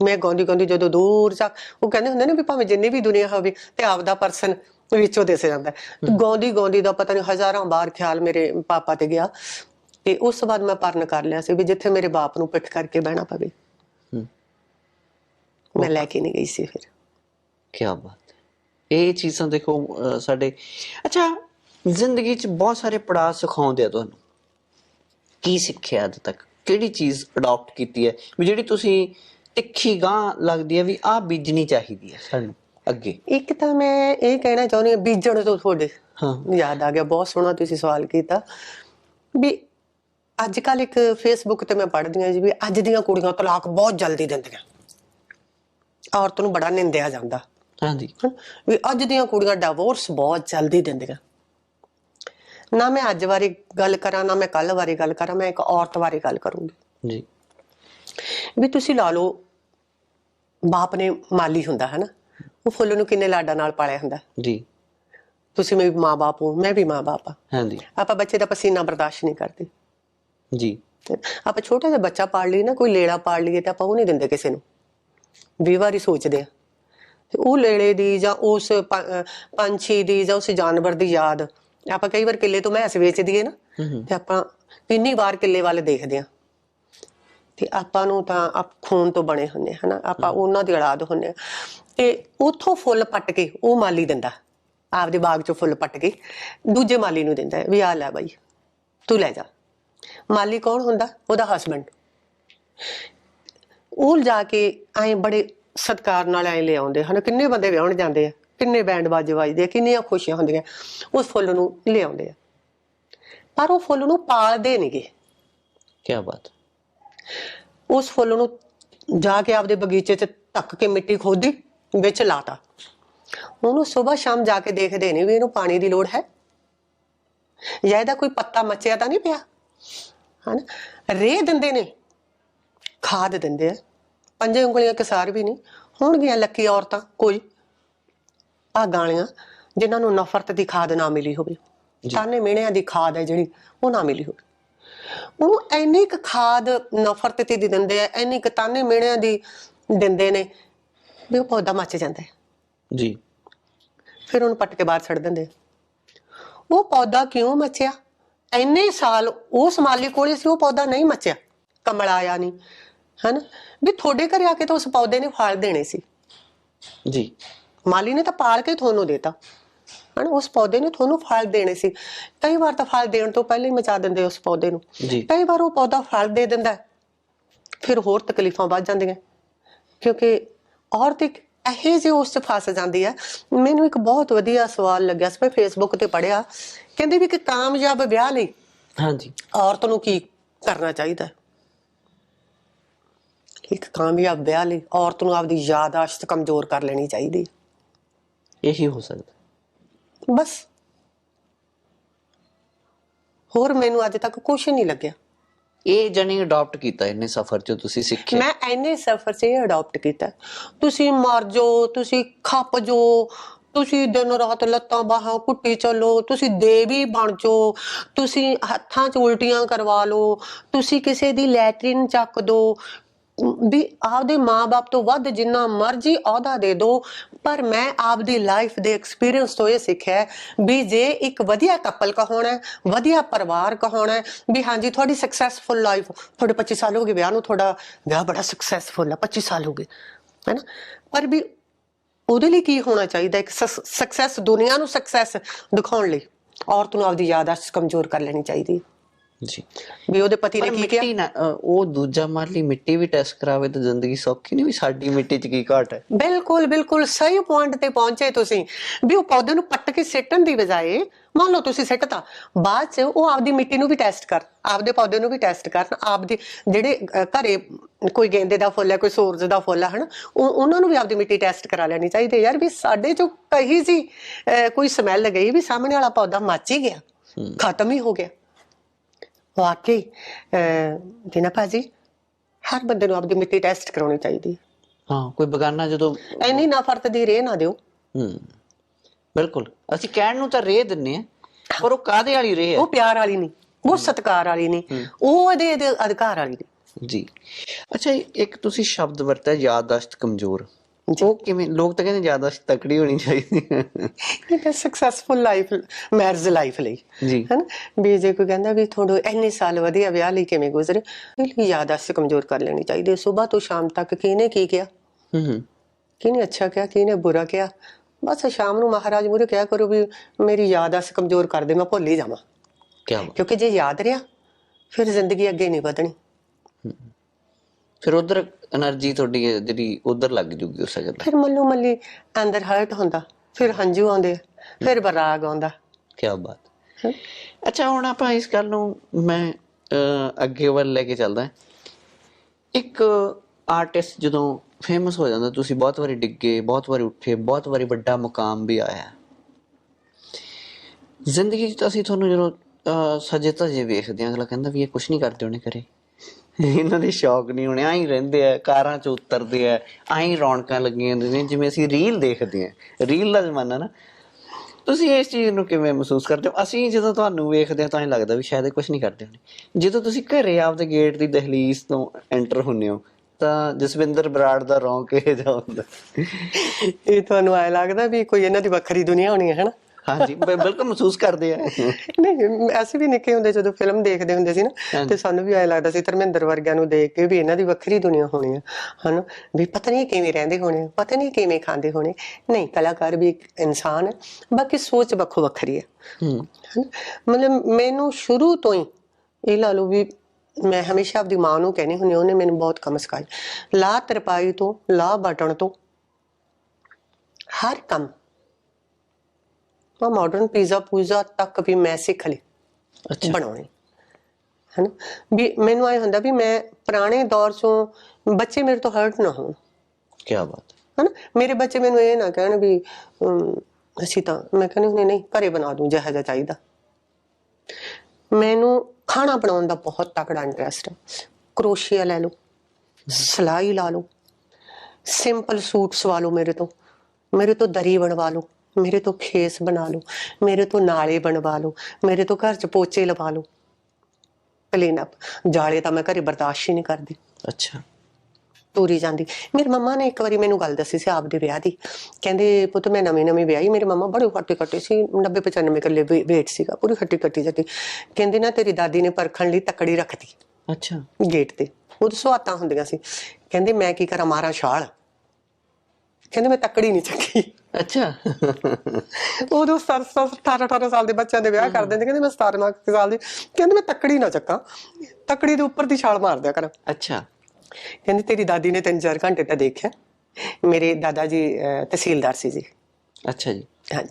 Speaker 2: ਮੈਂ ਗਾਉਂਦੀ ਗਾਉਂਦੀ ਜਦੋਂ ਦੂਰ ਜਾ ਉਹ ਕਹਿੰਦੇ ਹੁੰਦੇ ਨੇ ਵੀ ਭਾਵੇਂ ਜਿੰਨੀ ਵੀ ਦੁਨੀਆ ਹੋਵੇ ਤੇ ਆਪਦਾ ਪਰਸਨ ਵਿੱਚੋਂ ਦਿਸ ਜਾਂਦਾ ਹੈ। ਗਾਉਂਦੀ ਗਾਉਂਦੀ ਦਾ ਪਤਾ ਨਹੀਂ ਹਜ਼ਾਰਾਂ ਬਾਰ ਖਿਆਲ ਮੇਰੇ ਪਾਪਾ ਤੇ ਗਿਆ। ਤੇ ਉਸ ਤੋਂ ਬਾਅਦ ਮੈਂ ਪਰਨ ਕਰ ਲਿਆ ਸੀ ਵੀ ਜਿੱਥੇ ਮੇਰੇ ਬਾਪ ਨੂੰ ਪਿੱਠ ਕਰਕੇ ਬਹਿਣਾ ਪਵੇ। ਮੈਂ ਲੈ ਕੇ ਨਹੀਂ ਗਈ ਸੀ ਫਿਰ।
Speaker 1: ਕੀ ਬਾਤ ਇਹ ਚੀਜ਼ਾਂ ਦੇਖੋ ਸਾਡੇ ਅੱਛਾ ਜ਼ਿੰਦਗੀ 'ਚ ਬਹੁਤ ਸਾਰੇ ਪੜਾਅ ਸਿਖਾਉਂਦੇ ਆ ਤੁਹਾਨੂੰ। ਕੀ ਸਿੱਖਿਆ ਅੱਜ ਤੱਕ? ਕਿਹੜੀ ਚੀਜ਼ ਅਡਾਪਟ ਕੀਤੀ ਹੈ? ਵੀ ਜਿਹੜੀ ਤੁਸੀਂ ਤਿੱਖੀ ਗਾਂ ਲੱਗਦੀ ਹੈ ਵੀ ਆਹ ਬੀਜਣੀ ਚਾਹੀਦੀ ਹੈ ਸਾਨੂੰ ਅੱਗੇ।
Speaker 2: ਇੱਕ ਤਾਂ ਮੈਂ ਇਹ ਕਹਿਣਾ ਚਾਹੁੰਦੀ ਹਾਂ ਬੀਜਣ ਤੋਂ ਤੁਹਾਡੇ
Speaker 1: ਹਾਂ।
Speaker 2: ਯਾਦ ਆ ਗਿਆ ਬਹੁਤ ਸੋਹਣਾ ਤੁਸੀਂ ਸਵਾਲ ਕੀਤਾ। ਵੀ ਅੱਜ ਕੱਲ ਇੱਕ ਫੇਸਬੁੱਕ ਤੇ ਮੈਂ ਪੜ੍ਹਦੀ ਹਾਂ ਜੀ ਵੀ ਅੱਜ ਦੀਆਂ ਕੁੜੀਆਂ ਤਲਾਕ ਬਹੁਤ ਜਲਦੀ ਦਿੰਦੀਆਂ। ਔਰਤ ਨੂੰ ਬੜਾ ਨਿੰਦਿਆ ਜਾਂਦਾ।
Speaker 1: ਹਾਂਜੀ?
Speaker 2: ਵੀ ਅੱਜ ਦੀਆਂ ਕੁੜੀਆਂ ਡਿਵੋਰਸ ਬਹੁਤ ਜਲਦੀ ਦਿੰਦੀਆਂ। ਨਾ ਮੈਂ ਅੱਜ ਬਾਰੇ ਗੱਲ ਕਰਾਂ ਨਾ ਮੈਂ ਕੱਲ ਬਾਰੇ ਗੱਲ ਕਰਾਂ ਮੈਂ ਇੱਕ ਔਰਤ ਬਾਰੇ ਗੱਲ ਕਰੂੰਗੀ।
Speaker 1: ਜੀ।
Speaker 2: ਵੀ ਤੁਸੀਂ ਲਾ ਲਓ ਬਾਪ ਨੇ ਮਾਲੀ ਹੁੰਦਾ ਹੈ ਨਾ ਉਹ ਫੁੱਲ ਨੂੰ ਕਿੰਨੇ ਲਾਡਾਂ ਨਾਲ ਪਾਲਿਆ ਹੁੰਦਾ?
Speaker 1: ਜੀ।
Speaker 2: ਤੁਸੀਂ ਵੀ ਮਾਂ-ਬਾਪ ਹੋ ਮੈਂ ਵੀ ਮਾਂ-ਬਾਪ ਆ
Speaker 1: ਹਾਂਜੀ
Speaker 2: ਆਪਾਂ ਬੱਚੇ ਦਾ ਪਸੀਨਾ ਬਰਦਾਸ਼ਤ ਨਹੀਂ ਕਰਦੇ।
Speaker 1: ਜੀ।
Speaker 2: ਆਪਾਂ ਛੋਟਾ ਜਿਹਾ ਬੱਚਾ ਪਾਲ ਲਈ ਨਾ ਕੋਈ ਲੇੜਾ ਪਾਲ ਲਈਏ ਤੇ ਆਪਾਂ ਉਹ ਨਹੀਂ ਦਿੰਦੇ ਕਿਸੇ ਨੂੰ। ਵੀਹ ਵਾਰੀ ਸੋਚਦੇ ਆ। ਤੇ ਉਹ ਲੇੜੇ ਦੀ ਜਾਂ ਉਸ ਪੰਛੀ ਦੀ ਜਾਂ ਉਸ ਜਾਨਵਰ ਦੀ ਯਾਦ ਆਪਾਂ ਕਈ ਵਾਰ ਕਿੱਲੇ ਤੋਂ ਮੈਸ ਵੇਚ ਦਈਏ ਨਾ ਤੇ ਆਪਾਂ ਕਿੰਨੀ ਵਾਰ ਕਿੱਲੇ ਵੱਲ ਦੇਖਦੇ ਆ ਤੇ ਆਪਾਂ ਨੂੰ ਤਾਂ ਆਪ ਖੂਨ ਤੋਂ ਬਣੇ ਹੁੰਨੇ ਹਨਾ ਆਪਾਂ ਉਹਨਾਂ ਦੀ ਔਲਾਦ ਹੁੰਨੇ ਆ ਤੇ ਉਥੋਂ ਫੁੱਲ ਪੱਟ ਕੇ ਉਹ ਮਾਲੀ ਦਿੰਦਾ ਆਪਦੇ ਬਾਗ ਚੋਂ ਫੁੱਲ ਪੱਟ ਕੇ ਦੂਜੇ ਮਾਲੀ ਨੂੰ ਦਿੰਦਾ ਵੀ ਆ ਲੈ ਬਾਈ ਤੂੰ ਲੈ ਜਾ। ਮਾਲੀ ਕੌਣ ਹੁੰਦਾ? ਉਹਦਾ ਹਸਬੰਡ ਉਹ ਜਾ ਕੇ ਐ ਬੜੇ ਸਤਕਾਰ ਨਾਲ ਐ ਲੈ ਆਉਂਦੇ ਹਨ ਕਿੰਨੇ ਬੰਦੇ ਵਿਆਹਣ ਜਾਂਦੇ ਆ। ਕਿੰਨੇ ਬੈਂਡ ਬਾਜੇ ਵੱਜਦੇ ਆ ਕਿੰਨੀਆਂ ਖੁਸ਼ੀਆਂ ਹੁੰਦੀਆਂ ਉਸ ਫੁੱਲ ਨੂੰ ਲੈ ਆਉਂਦੇ ਆ। ਪਰ ਉਹ ਫੁੱਲ ਨੂੰ ਪਾਲਦੇ ਨਹੀਂਗੇ।
Speaker 1: ਕੀ ਬਾਤ।
Speaker 2: ਉਸ ਫੁੱਲ ਨੂੰ ਜਾ ਕੇ ਆਪਦੇ ਬਗੀਚੇ 'ਚ ਧੱਕ ਕੇ ਮਿੱਟੀ ਖੋਦੀ ਵਿੱਚ ਲਾਤਾ। ਉਹਨੂੰ ਸਵੇਰ ਸ਼ਾਮ ਜਾ ਕੇ ਦੇਖਦੇ ਨੇ ਵੀ ਇਹਨੂੰ ਪਾਣੀ ਦੀ ਲੋੜ ਹੈ। ਜਾਂ ਇਹਦਾ ਕੋਈ ਪੱਤਾ ਮੱਚਿਆ ਤਾਂ ਨਹੀਂ ਪਿਆ? ਹਨਾ? ਰੇ ਦਿੰਦੇ ਨੇ। ਖਾਦ ਦਿੰਦੇ ਆ। ਪੰਜੇ ਉਂਗਲੀਆਂ ਕਿਸਾਰ ਵੀ ਨਹੀਂ। ਹੋਣਗੀਆਂ ਲੱਕੀ ਔਰਤਾਂ ਕੋਈ। ਆ ਗਾਲੀਆਂ ਜਿਨ੍ਹਾਂ ਨੂੰ ਨਫ਼ਰਤ ਦੀ ਖਾਦ ਨਾ ਮਿਲੀ ਹੋਵੇ। ਤਾਨੇ ਮਿਹਣਿਆਂ ਦੀ ਖਾਦ ਹੈ ਜਿਹੜੀ ਉਹ ਨਾ ਮਿਲੀ ਹੋਵੇ। ਉਹਨੂੰ ਇੰਨੀ ਕੁ ਖਾਦ ਨਫ਼ਰਤ ਤੇ ਦੀ ਦਿੰਦੇ ਆ ਇੰਨੀ ਕੁ ਤਾਨੇ ਮਿਹਣਿਆਂ ਦੀ ਦਿੰਦੇ ਨੇ ਵੀ ਉਹ ਪੌਦਾ ਮੱਚ ਜਾਂਦਾ ਹੈ।
Speaker 1: ਜੀ।
Speaker 2: ਫਿਰ ਉਹਨੂੰ ਪੱਟ ਕੇ ਬਾਹਰ ਛੱਡ ਦਿੰਦੇ। ਉਹ ਪੌਦਾ ਕਿਉਂ ਮੱਚਿਆ? ਇੰਨੇ ਸਾਲ ਉਸ ਮਾਲੀ ਕੋਲੇ ਸੀ ਉਹ ਪੌਦਾ ਨਹੀਂ ਮੱਚਿਆ। ਕਮਲ ਆਇਆ ਨਹੀਂ ਹਨ? ਵੀ ਤੁਹਾਡੇ ਘਰੇ ਆ ਕੇ ਤਾਂ ਉਸ ਪੌਦੇ ਨੇ ਫਲ ਦੇਣੇ ਸੀ।
Speaker 1: ਜੀ।
Speaker 2: ਮਾਲੀ ਨੇ ਤਾਂ ਪਾਲ ਕੇ ਤੁਹਾਨੂੰ ਦੇਤਾ। ਹਨ ਉਸ ਪੌਦੇ ਨੇ ਤੁਹਾਨੂੰ ਫਲ ਦੇਣੇ ਸੀ। ਕਈ ਵਾਰ ਤਾਂ ਫਲ ਦੇਣ ਤੋਂ ਪਹਿਲਾਂ ਹੀ ਮਚਾ ਦਿੰਦੇ ਉਸ ਪੌਦੇ ਨੂੰ।
Speaker 1: ਜੀ।
Speaker 2: ਕਈ ਵਾਰ ਉਹ ਪੌਦਾ ਫਲ ਦੇ ਦਿੰਦਾ ਫਿਰ ਹੋਰ ਤਕਲੀਫਾਂ ਵੱਧ ਜਾਂਦੀਆਂ। ਕਿਉਂਕਿ ਔਰਤ ਇੱਕ ਇਹੋ ਜਿਹੇ ਉਸ 'ਚ ਫਸ ਜਾਂਦੀ ਹੈ। ਮੈਨੂੰ ਇੱਕ ਬਹੁਤ ਵਧੀਆ ਸਵਾਲ ਲੱਗਿਆ ਸੀ ਮੈਂ ਫੇਸਬੁੱਕ ਤੇ ਪੜਿਆ ਕਹਿੰਦੇ ਵੀ ਕਿ ਕਾਮਯਾਬ ਵਿਆਹ ਲਈ
Speaker 1: ਹਾਂਜੀ।
Speaker 2: ਔਰਤ ਨੂੰ ਕੀ ਕਰਨਾ ਚਾਹੀਦਾ? ਇੱਕ ਕਾਮਯਾਬ ਵਿਆਹ ਲਈ ਔਰਤ ਨੂੰ ਆਪਦੀ ਯਾਦਾਸ਼ਤ ਕਮਜ਼ੋਰ ਕਰ ਲੈਣੀ ਚਾਹੀਦੀ ਹੈ।
Speaker 1: ਇਹੀ ਹੋ ਸਕਦਾ
Speaker 2: ਬਸ। ਹੋਰ ਮੈਨੂੰ ਅੱਜ ਤੱਕ ਕੁਝ ਨਹੀਂ ਲੱਗਿਆ।
Speaker 1: ਇਹ ਜਣੀ ਅਡਾਪਟ ਕੀਤਾ ਇਹਨੇ ਸਫ਼ਰ 'ਚ ਤੁਸੀਂ ਸਿੱਖਿਆ।
Speaker 2: ਮੈਂ ਐਨੇ ਸਫਰ 'ਚ ਇਹ ਅਡਾਪਟ ਕੀਤਾ। ਤੁਸੀਂ ਮਰ ਜਾਓ ਤੁਸੀਂ ਖੱਪ ਜਾਓ ਤੁਸੀਂ ਦਿਨ ਰਾਤ ਲੱਤਾਂ ਬਾਹਾਂ ਕੁੱਟੀ ਚੱਲੋ ਤੁਸੀਂ ਦੇਵੀ ਬਣ ਜਾਓ ਤੁਸੀਂ ਹੱਥਾਂ 'ਚ ਉਲਟੀਆਂ ਕਰਵਾ ਲਓ ਤੁਸੀਂ ਕਿਸੇ ਦੀ ਲੈਟਰਿਨ ਚੱਕ ਦੋ ਵੀ ਆਪਦੇ ਮਾਪੇ ਤੋਂ ਵੱਧ ਜਿੰਨਾ ਮਰਜ਼ੀ ਅਹੁਦਾ ਦੇ ਦਿਓ ਪਰ ਮੈਂ ਆਪਦੀ ਲਾਈਫ ਦੇ ਐਕਸਪੀਰੀਅੰਸ ਤੋਂ ਇਹ ਸਿੱਖਿਆ ਵੀ ਜੇ ਇੱਕ ਵਧੀਆ ਕਪਲ ਕਹਾਉਣਾ ਵਧੀਆ ਪਰਿਵਾਰ ਕਹਾਉਣਾ ਵੀ ਹਾਂਜੀ ਤੁਹਾਡੀ ਸਕਸੈਸਫੁਲ ਲਾਈਫ ਤੁਹਾਡੇ 25 ਸਾਲ ਹੋ ਗਏ, ਵਿਆਹ ਨੂੰ ਤੁਹਾਡਾ ਵਿਆਹ ਬੜਾ ਸਕਸੈਸਫੁਲ ਹੈ 25 ਸਾਲ ਹੋ ਗਏ, ਹੈਨਾ ਪਰ ਵੀ ਉਹਦੇ ਲਈ ਕੀ ਹੋਣਾ ਚਾਹੀਦਾ ਇੱਕ ਸਕਸੈਸ ਦੁਨੀਆ ਨੂੰ ਸਕਸੈਸ ਦਿਖਾਉਣ ਲਈ ਔਰਤ ਨੂੰ ਆਪਦੀ ਯਾਦਾਸ਼ਤ ਕਮਜ਼ੋਰ ਕਰ ਲੈਣੀ ਚਾਹੀਦੀ ਹੈ।
Speaker 1: ਜੀ।
Speaker 2: ਵੀ ਉਹਦੇ ਪਤੀ ਨੇ ਕੀ ਕਿਹਾ?
Speaker 1: ਮਿੱਟੀ ਨਾ ਅ, ਉਹ ਦੂਜਾ ਮਾਲੀ ਮਿੱਟੀ ਵੀ ਟੈਸਟ ਕਰਾਵੇ ਤਾਂ ਜ਼ਿੰਦਗੀ ਸੌਖੀ ਨਹੀਂ ਵੀ ਸਾਡੀ ਮਿੱਟੀ 'ਚ ਕੀ ਘਾਟ ਹੈ?
Speaker 2: ਬਿਲਕੁਲ ਬਿਲਕੁਲ ਸਹੀ ਪੁਆਇੰਟ ਤੇ ਪਹੁੰਚੇ ਤੁਸੀਂ। ਵੀ ਉਹ ਪੌਦੇ ਨੂੰ ਪੱਟ ਕੇ ਸਿੱਟਣ ਦੀ ਬਜਾਏ ਮੰਨ ਲਓ ਤੁਸੀਂ ਸਿੱਟਤਾ ਬਾਅਦ ਚ ਉਹ ਆਪਦੀ ਮਿੱਟੀ ਨੂੰ ਵੀ ਟੈਸਟ ਕਰ ਆਪਦੇ ਪੌਦੇ ਨੂੰ ਵੀ ਟੈਸਟ ਕਰਨ ਆਪਦੇ ਜਿਹੜੇ ਘਰੇ ਕੋਈ ਗੇਂਦੇ ਦਾ ਫੁੱਲ ਹੈ ਕੋਈ ਸੂਰਜ ਦਾ ਫੁੱਲ ਹੈ ਹਨਾ ਉਹ ਉਹਨਾਂ ਨੂੰ ਵੀ ਆਪਦੀ ਮਿੱਟੀ ਟੈਸਟ ਕਰਾ ਲੈਣੀ ਚਾਹੀਦੀ ਯਾਰ ਵੀ ਸਾਡੇ ਚੋਂ ਕਹੀ ਜੀ ਕੋਈ ਸਮੈਲ ਗਈ ਵੀ ਸਾਹਮਣੇ ਵਾਲਾ ਪੌਦਾ ਮੱਚ ਹੀ ਗਿਆ ਖਤਮ ਹੀ ਹੋ ਗਿਆ। ਵਾਕਈ ਦਿਨਾ ਭਾਜੀ ਹਰ ਬੰਦੇ ਨੂੰ ਆਪਦੀ ਮਿੱਟੀ ਟੈਸਟ ਕਰਾਉਣੀ ਚਾਹੀਦੀ ਹੈ।
Speaker 1: ਹਾਂ ਕੋਈ ਬਗਾਨਾ ਜਦੋਂ
Speaker 2: ਇੰਨੀ ਨਫ਼ਰਤ ਦੀ ਰੇ ਨਾ ਦਿਓ।
Speaker 1: ਹੂੰ ਬਿਲਕੁਲ। ਅਸੀਂ ਕਹਿਣ ਨੂੰ ਤਾਂ ਰੇ ਦਿੰਨੇ ਆ ਪਰ ਉਹ ਕਾਦੇ ਵਾਲੀ ਰੇ ਹੈ?
Speaker 2: ਉਹ ਪਿਆਰ ਵਾਲੀ ਨਹੀਂ ਉਹ ਸਤਕਾਰ ਵਾਲੀ ਨਹੀਂ ਉਹ ਇਹਦੇ ਇਹਦੇ ਅਧਿਕਾਰ ਵਾਲੀ ਨਹੀਂ।
Speaker 1: ਜੀ। ਅੱਛਾ ਇੱਕ ਤੁਸੀਂ ਸ਼ਬਦ ਵਰਤਿਆ ਯਾਦਾਸ਼ਤ ਕਮਜ਼ੋਰ। ਉਹ ਕਿਵੇਂ ਲੋਕ ਤਾਂ ਕਹਿੰਦੇ ਜ਼ਿਆਦਾ ਤਕੜੀ ਹੋਣੀ ਚਾਹੀਦੀ ਹੈ।
Speaker 2: ਇਹ ਸਕਸੈਸਫੁਲ ਲਾਈਫ ਮੈਰਿਜ ਲਾਈਫ ਲਈ।
Speaker 1: ਜੀ।
Speaker 2: ਹੈਨਾ? ਵੀ ਜੇ ਕੋਈ ਕਹਿੰਦਾ ਵੀ ਤੁਹਾਨੂੰ ਇੰਨੇ ਸਾਲ ਵਧੀਆ ਵਿਆਹ ਲਈ ਕਿਵੇਂ ਗੁਜ਼ਰੇ ਇਹ ਯਾਦਾਸ਼ਤ ਕਮਜ਼ੋਰ ਕਰ ਲੈਣੀ ਚਾਹੀਦੀ ਸਵੇਰ ਤੋਂ ਸ਼ਾਮ ਤੱਕ ਕਿਹਨੇ ਕੀ ਕਿਹਾ?
Speaker 1: ਹੂੰ ਹੂੰ।
Speaker 2: ਕਿਹਨੇ ਅੱਛਾ ਕਿਹਾ ਕਿਹਨੇ ਬੁਰਾ ਕਿਹਾ? ਬਸ ਸ਼ਾਮ ਨੂੰ ਮਹਾਰਾਜ ਮੂਰੇ ਕਿਹਾ ਕਰੋ ਵੀ ਮੇਰੀ ਯਾਦਾਸ਼ਤ ਕਮਜ਼ੋਰ ਕਰ ਦੇ ਮੈਂ ਭੁੱਲ ਹੀ ਜਾਵਾਂ।
Speaker 1: ਕੀ ਬਾਤ।
Speaker 2: ਕਿਉਂਕਿ ਜੇ ਯਾਦ ਰਿਹਾ ਫਿਰ ਜ਼ਿੰਦਗੀ ਅੱਗੇ ਨਹੀਂ ਵਧਣੀ।
Speaker 1: ਫਿਰ ਉਧਰ એનર્ਜੀ ਤੁਹਾਡੀ ਜਿਹੜੀ ਉਧਰ ਲੱਗ ਜੂਗੀ ਹੋ ਸਕਦਾ
Speaker 2: ਫਿਰ ਮੱਲੂ ਮੱਲੀ ਅੰਦਰ ਹਰਟ ਹੁੰਦਾ ਫਿਰ ਹੰਝੂ ਆਉਂਦੇ ਫਿਰ ਬਰਾਗ ਆਉਂਦਾ।
Speaker 1: ਕੀ ਬਾਤ। ਅੱਛਾ ਹੁਣ ਆਪਾਂ ਇਸ ਗੱਲ ਨੂੰ ਮੈਂ ਅੱਗੇ ਵੱਲ ਲੈ ਕੇ ਚੱਲਦਾ। ਇੱਕ ਆਰਟਿਸਟ ਜਦੋਂ ਫੇਮਸ ਹੋ ਜਾਂਦਾ ਤੁਸੀਂ ਬਹੁਤ ਵਾਰੀ ਡਿੱਗੇ ਬਹੁਤ ਵਾਰੀ ਉੱਠੇ ਬਹੁਤ ਵਾਰੀ ਵੱਡਾ ਮੁਕਾਮ ਵੀ ਆਇਆ। ਜ਼ਿੰਦਗੀ 'ਚ ਅਸੀਂ ਤੁਹਾਨੂੰ ਜਦੋਂ ਸਜੇ ਤਜੇ ਵੇਖਦੇ ਆਂ ਅਗਲਾ ਕਹਿੰਦਾ ਵੀ ਇਹ ਕੁਝ ਨਹੀਂ ਕਰਦੇ ਉਹਨੇ ਕਰੇ ਇਹਨਾਂ ਦੇ ਸ਼ੌਕ ਨਹੀਂ ਹੋਣੇ, ਆਈ ਰਹਿੰਦੇ ਆ, ਕਾਰਾਂ 'ਚ ਉਤਰਦੇ ਆ, ਆਈ ਰੌਣਕਾਂ ਲੱਗੀਆਂ ਹੁੰਦੀਆਂ ਨੇ, ਜਿਵੇਂ ਅਸੀਂ ਰੀਲ ਦੇਖਦੇ ਆ। ਰੀਲ ਦਾ ਜ਼ਮਾਨਾ ਨਾ, ਤੁਸੀਂ ਇਸ ਚੀਜ਼ ਨੂੰ ਕਿਵੇਂ ਮਹਿਸੂਸ ਕਰਦੇ ਹੋ? ਅਸੀਂ ਜਦੋਂ ਤੁਹਾਨੂੰ ਵੇਖਦੇ ਹਾਂ ਤਾਂ ਇਹ ਲੱਗਦਾ ਵੀ ਸ਼ਾਇਦ ਕੁਝ ਨਹੀਂ ਕਰਦੇ ਹੋਣੇ। ਜਦੋਂ ਤੁਸੀਂ ਘਰੇ ਆਪਦੇ ਗੇਟ ਦੀ ਦਹਲੀਜ਼ ਤੋਂ ਐਂਟਰ ਹੁੰਨੇ ਹੋ, ਤਾਂ ਜਸਵਿੰਦਰ ਬਰਾੜ ਦਾ ਰੌਂਕ ਇਹ ਜਾ ਹੁੰਦਾ?
Speaker 2: ਇਹ ਤੁਹਾਨੂੰ ਐ ਲੱਗਦਾ ਵੀ ਕੋਈ ਇਹਨਾਂ ਦੀ ਵੱਖਰੀ ਦੁਨੀਆ ਹੋਣੀ ਹੈ, ਹਨਾ?
Speaker 1: ਹਾਂਜੀ ਬਿਲਕੁਲ ਮਹਿਸੂਸ ਕਰਦੇ ਆ।
Speaker 2: ਨਹੀਂ ਅਸੀਂ ਵੀ ਨਿੱਕੇ ਹੁੰਦੇ ਜਦੋਂ ਫਿਲਮ ਦੇਖਦੇ ਹੁੰਦੇ ਸੀ ਨਾ। ਤੇ ਸਾਨੂੰ ਵੀ ਐ ਲੱਗਦਾ ਸੀ ਧਰਮਿੰਦਰ ਵਰਗਿਆਂ ਨੂੰ ਦੇਖ ਕੇ ਵੀ ਇਹਨਾਂ ਦੀ ਵੱਖਰੀ ਦੁਨੀਆ ਹੋਣੀ ਆ। ਹਨਾ? ਵੀ ਪਤਾ ਨਹੀਂ ਕਿਵੇਂ ਰਹਿੰਦੇ ਹੋਣੇ ਪਤਾ ਨਹੀਂ ਕਿਵੇਂ ਖਾਂਦੇ ਹੋਣੇ। ਨਹੀਂ ਕਲਾਕਾਰ ਵੀ ਇੱਕ ਇਨਸਾਨ ਹੈ ਬਾਕੀ ਸੋਚ ਵੱਖੋ ਵੱਖਰੀ ਹੈ? ਮਤਲਬ ਮੈਨੂੰ ਸ਼ੁਰੂ ਤੋਂ ਹੀ ਇਹ ਲਾ ਲਓ ਵੀ ਮੈਂ ਹਮੇਸ਼ਾ ਆਪਦੀ ਮਾਂ ਨੂੰ ਕਹਿੰਦੀ ਹੁੰਦੀ ਉਹਨੇ ਮੈਨੂੰ ਬਹੁਤ ਕੰਮ ਸਿਖਾਇਆ। ਲਾ ਤਰਪਾਈ ਤੋਂ ਲਾ ਬਟਣ ਤੋਂ ਹਰ ਕੰਮ ਉਹ ਮਾਡਰਨ ਪੀਜ਼ਾ ਪੂਜ਼ਾ ਤੱਕ ਵੀ ਮੈਂ ਸਿੱਖ ਲਈ
Speaker 1: ਅੱਛਾ।
Speaker 2: ਬਣਾਉਣੀ। ਹਨਾ? ਵੀ ਮੈਨੂੰ ਐ ਹੁੰਦਾ ਵੀ ਮੈਂ ਪੁਰਾਣੇ ਦੌਰ ਚੋਂ ਬੱਚੇ ਮੇਰੇ ਤੋਂ ਹਰਟ ਨਾ ਹੋਣ।
Speaker 1: ਕੀ ਬਾਤ।
Speaker 2: ਹਨਾ? ਮੇਰੇ ਬੱਚੇ ਮੈਨੂੰ ਇਹ ਨਾ ਕਹਿਣ ਵੀ ਅਸੀਂ ਤਾਂ ਮੈਂ ਕਹਿੰਦੀ ਹੁੰਦੀ ਨਹੀਂ ਘਰੇ ਬਣਾ ਦੂੰ ਜਿਹੋ ਜਿਹਾ ਚਾਹੀਦਾ। ਮੈਨੂੰ ਖਾਣਾ ਬਣਾਉਣ ਦਾ ਬਹੁਤ ਤਕੜਾ ਇੰਟਰਸਟ ਹੈ। ਕਰੋਸ਼ੀਆ ਲੈ ਲਓ ਸਿਲਾਈ ਲਾ ਲਓ ਸਿੰਪਲ ਸੂਟ ਸਵਾ ਲਓ ਮੇਰੇ ਤੋਂ। ਮੇਰੇ ਤੋਂ ਦਰੀ ਬਣਵਾ ਲਓ। ਮੇਰੇ ਤੋਂ ਖੇਸ ਬਣਾ ਲਓ ਮੇਰੇ ਤੋਂ ਨਾਲੇ ਬਣਵਾ ਲਓ ਮੇਰੇ ਤੋਂ ਘਰ ਚ ਪੋਚੇ ਲਵਾ ਲਓ। ਕਲੀਨ ਅਪ ਜਾਲੇ ਤਾਂ ਮੈਂ ਘਰੇ ਬਰਦਾਸ਼ਤ ਹੀ ਨਹੀਂ ਕਰਦੀ।
Speaker 1: ਅੱਛਾ।
Speaker 2: ਤੋਰੀ ਜਾਂਦੀ। ਮੇਰੀ ਮੰਮਾ ਨੇ ਇੱਕ ਵਾਰੀ ਮੈਨੂੰ ਗੱਲ ਦੱਸੀ ਸੀ ਆਪਦੇ ਵਿਆਹ ਦੀ। ਕਹਿੰਦੇ ਪੁੱਤ ਮੈਂ ਨਵੀਂ ਨਵੀਂ ਵਿਆਹੀ। ਮੇਰੀ ਮੰਮਾ ਬੜੇ ਖੱਟੇ ਖੱਟੇ ਸੀ। 90 95 ਕਿੱਲੇ ਵੇਟ ਸੀਗਾ। ਪੂਰੀ ਖੱਟੀ ਖੱਟੀ ਜਾਂਦੀ ਕਹਿੰਦੇ ਨਾ ਤੇਰੀ ਦਾਦੀ ਨੇ ਪਰਖਣ ਲਈ ਤਕੜੀ ਰੱਖਤੀ।
Speaker 1: ਅੱਛਾ।
Speaker 2: ਗੇਟ ਤੇ। ਉਹਦੇ ਸੁਹਾਤਾਂ ਹੁੰਦੀਆਂ ਸੀ। ਕਹਿੰਦੇ ਮੈਂ ਕੀ ਕਰਾਂ? ਮਾਰਾ ਛਾਲ। ਕਹਿੰਦੇ ਮੈਂ ਤਕੜੀ ਨਹੀਂ ਚੱਕੀ।
Speaker 1: ਅੱਛਾ।
Speaker 2: ਉਦੋਂ 17 18 18 ਸਾਲ ਦੇ ਬੱਚਿਆਂ ਦੇ ਵਿਆਹ ਕਰ ਦਿੰਦੇ ਕਹਿੰਦੇ ਮੈਂ 17 ਸਾਲ ਦੀ ਕਹਿੰਦੇ ਮੈਂ ਤਕੜੀ ਨਾ ਚੱਕਾਂ। ਤਕੜੀ ਦੇ ਉੱਪਰ ਦੀ ਛਾਲ ਮਾਰ ਦਿਆ ਕਰ।
Speaker 1: ਅੱਛਾ।
Speaker 2: ਕਹਿੰਦੀ ਤੇਰੀ ਦਾਦੀ ਨੇ ਤਿੰਨ ਚਾਰ ਘੰਟੇ ਤਾਂ ਦੇਖਿਆ। ਮੇਰੇ ਦਾਦਾ ਜੀ ਤਹਿਸੀਲਦਾਰ ਸੀ ਜੀ।
Speaker 1: ਅੱਛਾ ਜੀ।
Speaker 2: ਹਾਂਜੀ।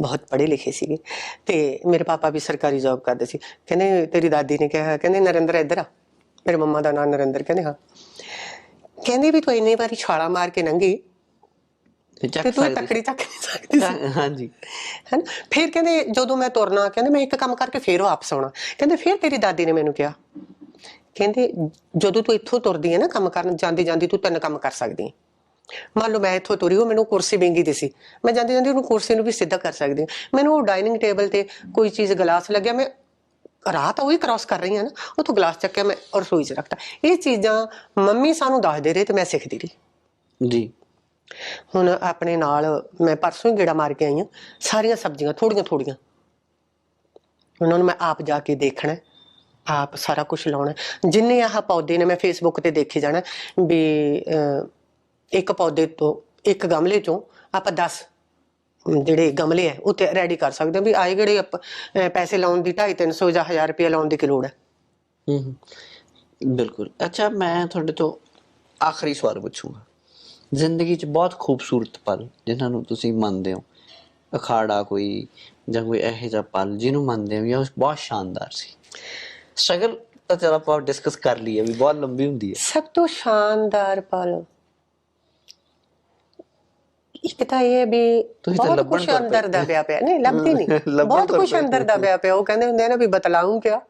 Speaker 2: ਬਹੁਤ ਪੜ੍ਹੇ ਲਿਖੇ ਸੀਗੇ। ਤੇ ਮੇਰੇ ਪਾਪਾ ਵੀ ਸਰਕਾਰੀ ਜੌਬ ਕਰਦੇ ਸੀ। ਕਹਿੰਦੇ ਤੇਰੀ ਦਾਦੀ ਨੇ ਕਿਹਾ ਕਹਿੰਦੇ ਨਰਿੰਦਰ ਇੱਧਰ ਆ। ਮੇਰੇ ਮੰਮਾ ਦਾ ਨਾਮ ਨਰਿੰਦਰ ਕਹਿੰਦੇ ਹਾਂ। ਕਹਿੰਦੇ ਵੀ ਤੂੰ ਇੰਨੀ ਵਾਰੀ ਛਾਲਾ ਮਾਰ ਕੇ ਨੰਗੀ।
Speaker 1: ਤੇ
Speaker 2: ਤੇ ਤੂੰ ਤੱਕੜੀ ਚੱਕ ਨਹੀਂ ਸਕਦੀ ਸੀ।
Speaker 1: ਹਾਂਜੀ।
Speaker 2: ਹੈਨਾ? ਫਿਰ ਕਹਿੰਦੇ ਜਦੋਂ ਮੈਂ ਤੁਰਨਾ ਕਹਿੰਦੇ ਮੈਂ ਇੱਕ ਕੰਮ ਕਰਕੇ ਫੇਰ ਵਾਪਸ ਆਉਣਾ। ਕਹਿੰਦੇ ਫਿਰ ਤੇਰੀ ਦਾਦੀ ਨੇ ਮੈਨੂੰ ਕਿਹਾ। ਕਹਿੰਦੇ ਜਦੋਂ ਤੂੰ ਇੱਥੋਂ ਤੁਰਦੀ ਹੈ ਨਾ ਕੰਮ ਕਰਨ ਜਾਂਦੀ ਜਾਂਦੀ ਤੂੰ ਤਿੰਨ ਕੰਮ ਕਰ ਸਕਦੀ। ਹੈ ਮੰਨ ਲਓ ਮੈਂ ਇੱਥੋਂ ਤੁਰੀ ਉਹ ਮੈਨੂੰ ਕੁਰਸੀ ਵਿੰਗੀ ਦੀ ਸੀ ਮੈਂ ਜਾਂਦੀ ਜਾਂਦੀ ਉਹਨੂੰ ਕੁਰਸੀ ਨੂੰ ਵੀ ਸਿੱਧਾ ਕਰ ਸਕਦੀ ਹਾਂ। ਮੈਨੂੰ ਉਹ ਡਾਈਨਿੰਗ ਟੇਬਲ ਤੇ ਕੋਈ ਚੀਜ਼ ਗਲਾਸ ਲੱਗਿਆ ਮੈਂ ਰਾਹ ਤਾਂ ਉਹੀ ਕ੍ਰਾਸ ਕਰ ਰਹੀ ਹਾਂ ਨਾ ਉੱਥੋਂ ਗਲਾਸ ਚੱਕਿਆ ਮੈਂ ਔਰ ਰਸੋਈ 'ਚ ਰੱਖਤਾ। ਇਹ ਚੀਜ਼ਾਂ ਮੰਮੀ ਸਾਨੂੰ ਦੱਸਦੇ ਰਹੇ ਤੇ ਮੈਂ ਸਿੱਖਦੀ ਰਹੀ।
Speaker 1: ਜੀ।
Speaker 2: ਹੁਣ ਆਪਣੇ ਨਾਲ ਮੈਂ ਪਰਸੋਂ ਹੀ ਗੇੜਾ ਮਾਰ ਕੇ ਆਈ ਹਾਂ। ਸਾਰੀਆਂ ਸਬਜ਼ੀਆਂ ਥੋੜੀਆਂ ਥੋੜੀਆਂ। ਉਹਨਾਂ ਨੂੰ ਮੈਂ ਆਪ ਜਾ ਕੇ ਦੇਖਣਾ ਹੈ, ਆਪ ਸਾਰਾ ਕੁਝ ਲਾਉਣਾ ਹੈ। ਜਿੰਨੇ ਆਹ ਪੌਦੇ ਨੇ ਮੈਂ ਫੇਸਬੁੱਕ ਤੇ ਦੇਖੇ ਜਾਣਾ ਵੀ ਅਹ, ਇੱਕ ਪੌਦੇ ਤੋਂ ਇੱਕ ਗਮਲੇ ਚੋਂ ਆਪਾਂ 10 ਜਿਹੜੇ ਗਮਲੇ ਆ ਤੇ ਰੈਡੀ ਕਰ ਸਕਦੇ ਹਾਂ ਵੀ ਆਏ ਜਿਹੜੇ ਆਪਾਂ, ਅਹ, ਪੈਸੇ ਲਾਉਣ ਦੀ 250 300 ਜਾਂ 1000 ਰੁਪਏ ਲਾਉਣ ਦੀ ਕੀ ਲੋੜ ਹੈ।
Speaker 1: ਹੂੰ ਹੂੰ। ਬਿਲਕੁਲ। ਅੱਛਾ ਮੈਂ ਤੁਹਾਡੇ ਤੋਂ ਆਖਰੀ ਸਵਾਲ ਪੁੱਛੂੰਗਾ। ਜ਼ਿੰਦਗੀ 'ਚ ਬਹੁਤ ਖੂਬਸੂਰਤ ਪਲ ਜਿਨ੍ਹਾਂ ਨੂੰ ਤੁਸੀਂ ਮੰਨਦੇ ਹੋ। ਅਖਾੜਾ ਕੋਈ ਜਾਂ ਕੋਈ ਇਹੋ ਜਿਹਾ ਪਲ ਜਿਹਨੂੰ ਮੰਨਦੇ ਹੋ ਜਾਂ ਉਹ ਬਹੁਤ ਸ਼ਾਨਦਾਰ ਸੀ। ਸਟਰਗਲ ਤਾਂ ਚਲ ਆਪਾਂ ਡਿਸਕਸ ਕਰ ਲਈਏ ਵੀ ਬਹੁਤ ਲੰਬੀ ਹੁੰਦੀ ਹੈ।
Speaker 2: ਸਭ ਤੋਂ ਸ਼ਾਨਦਾਰ ਪਲ ਇੱਕ ਤਾਂ ਇਹ ਵੀ ਬਹੁਤ ਕੁਝ ਅੰਦਰ ਦਬਿਆ ਪਿਆ ਨਹੀਂ ਲੱਭਦੀ ਨਹੀਂ। ਬਹੁਤ ਕੁਝ ਅੰਦਰ ਦਬਿਆ ਪਿਆ ਉਹ ਕਹਿੰਦੇ ਹੁੰਦੇ ਆ ਵੀ ਬਤਲਾਉਂ ਕਿਆ।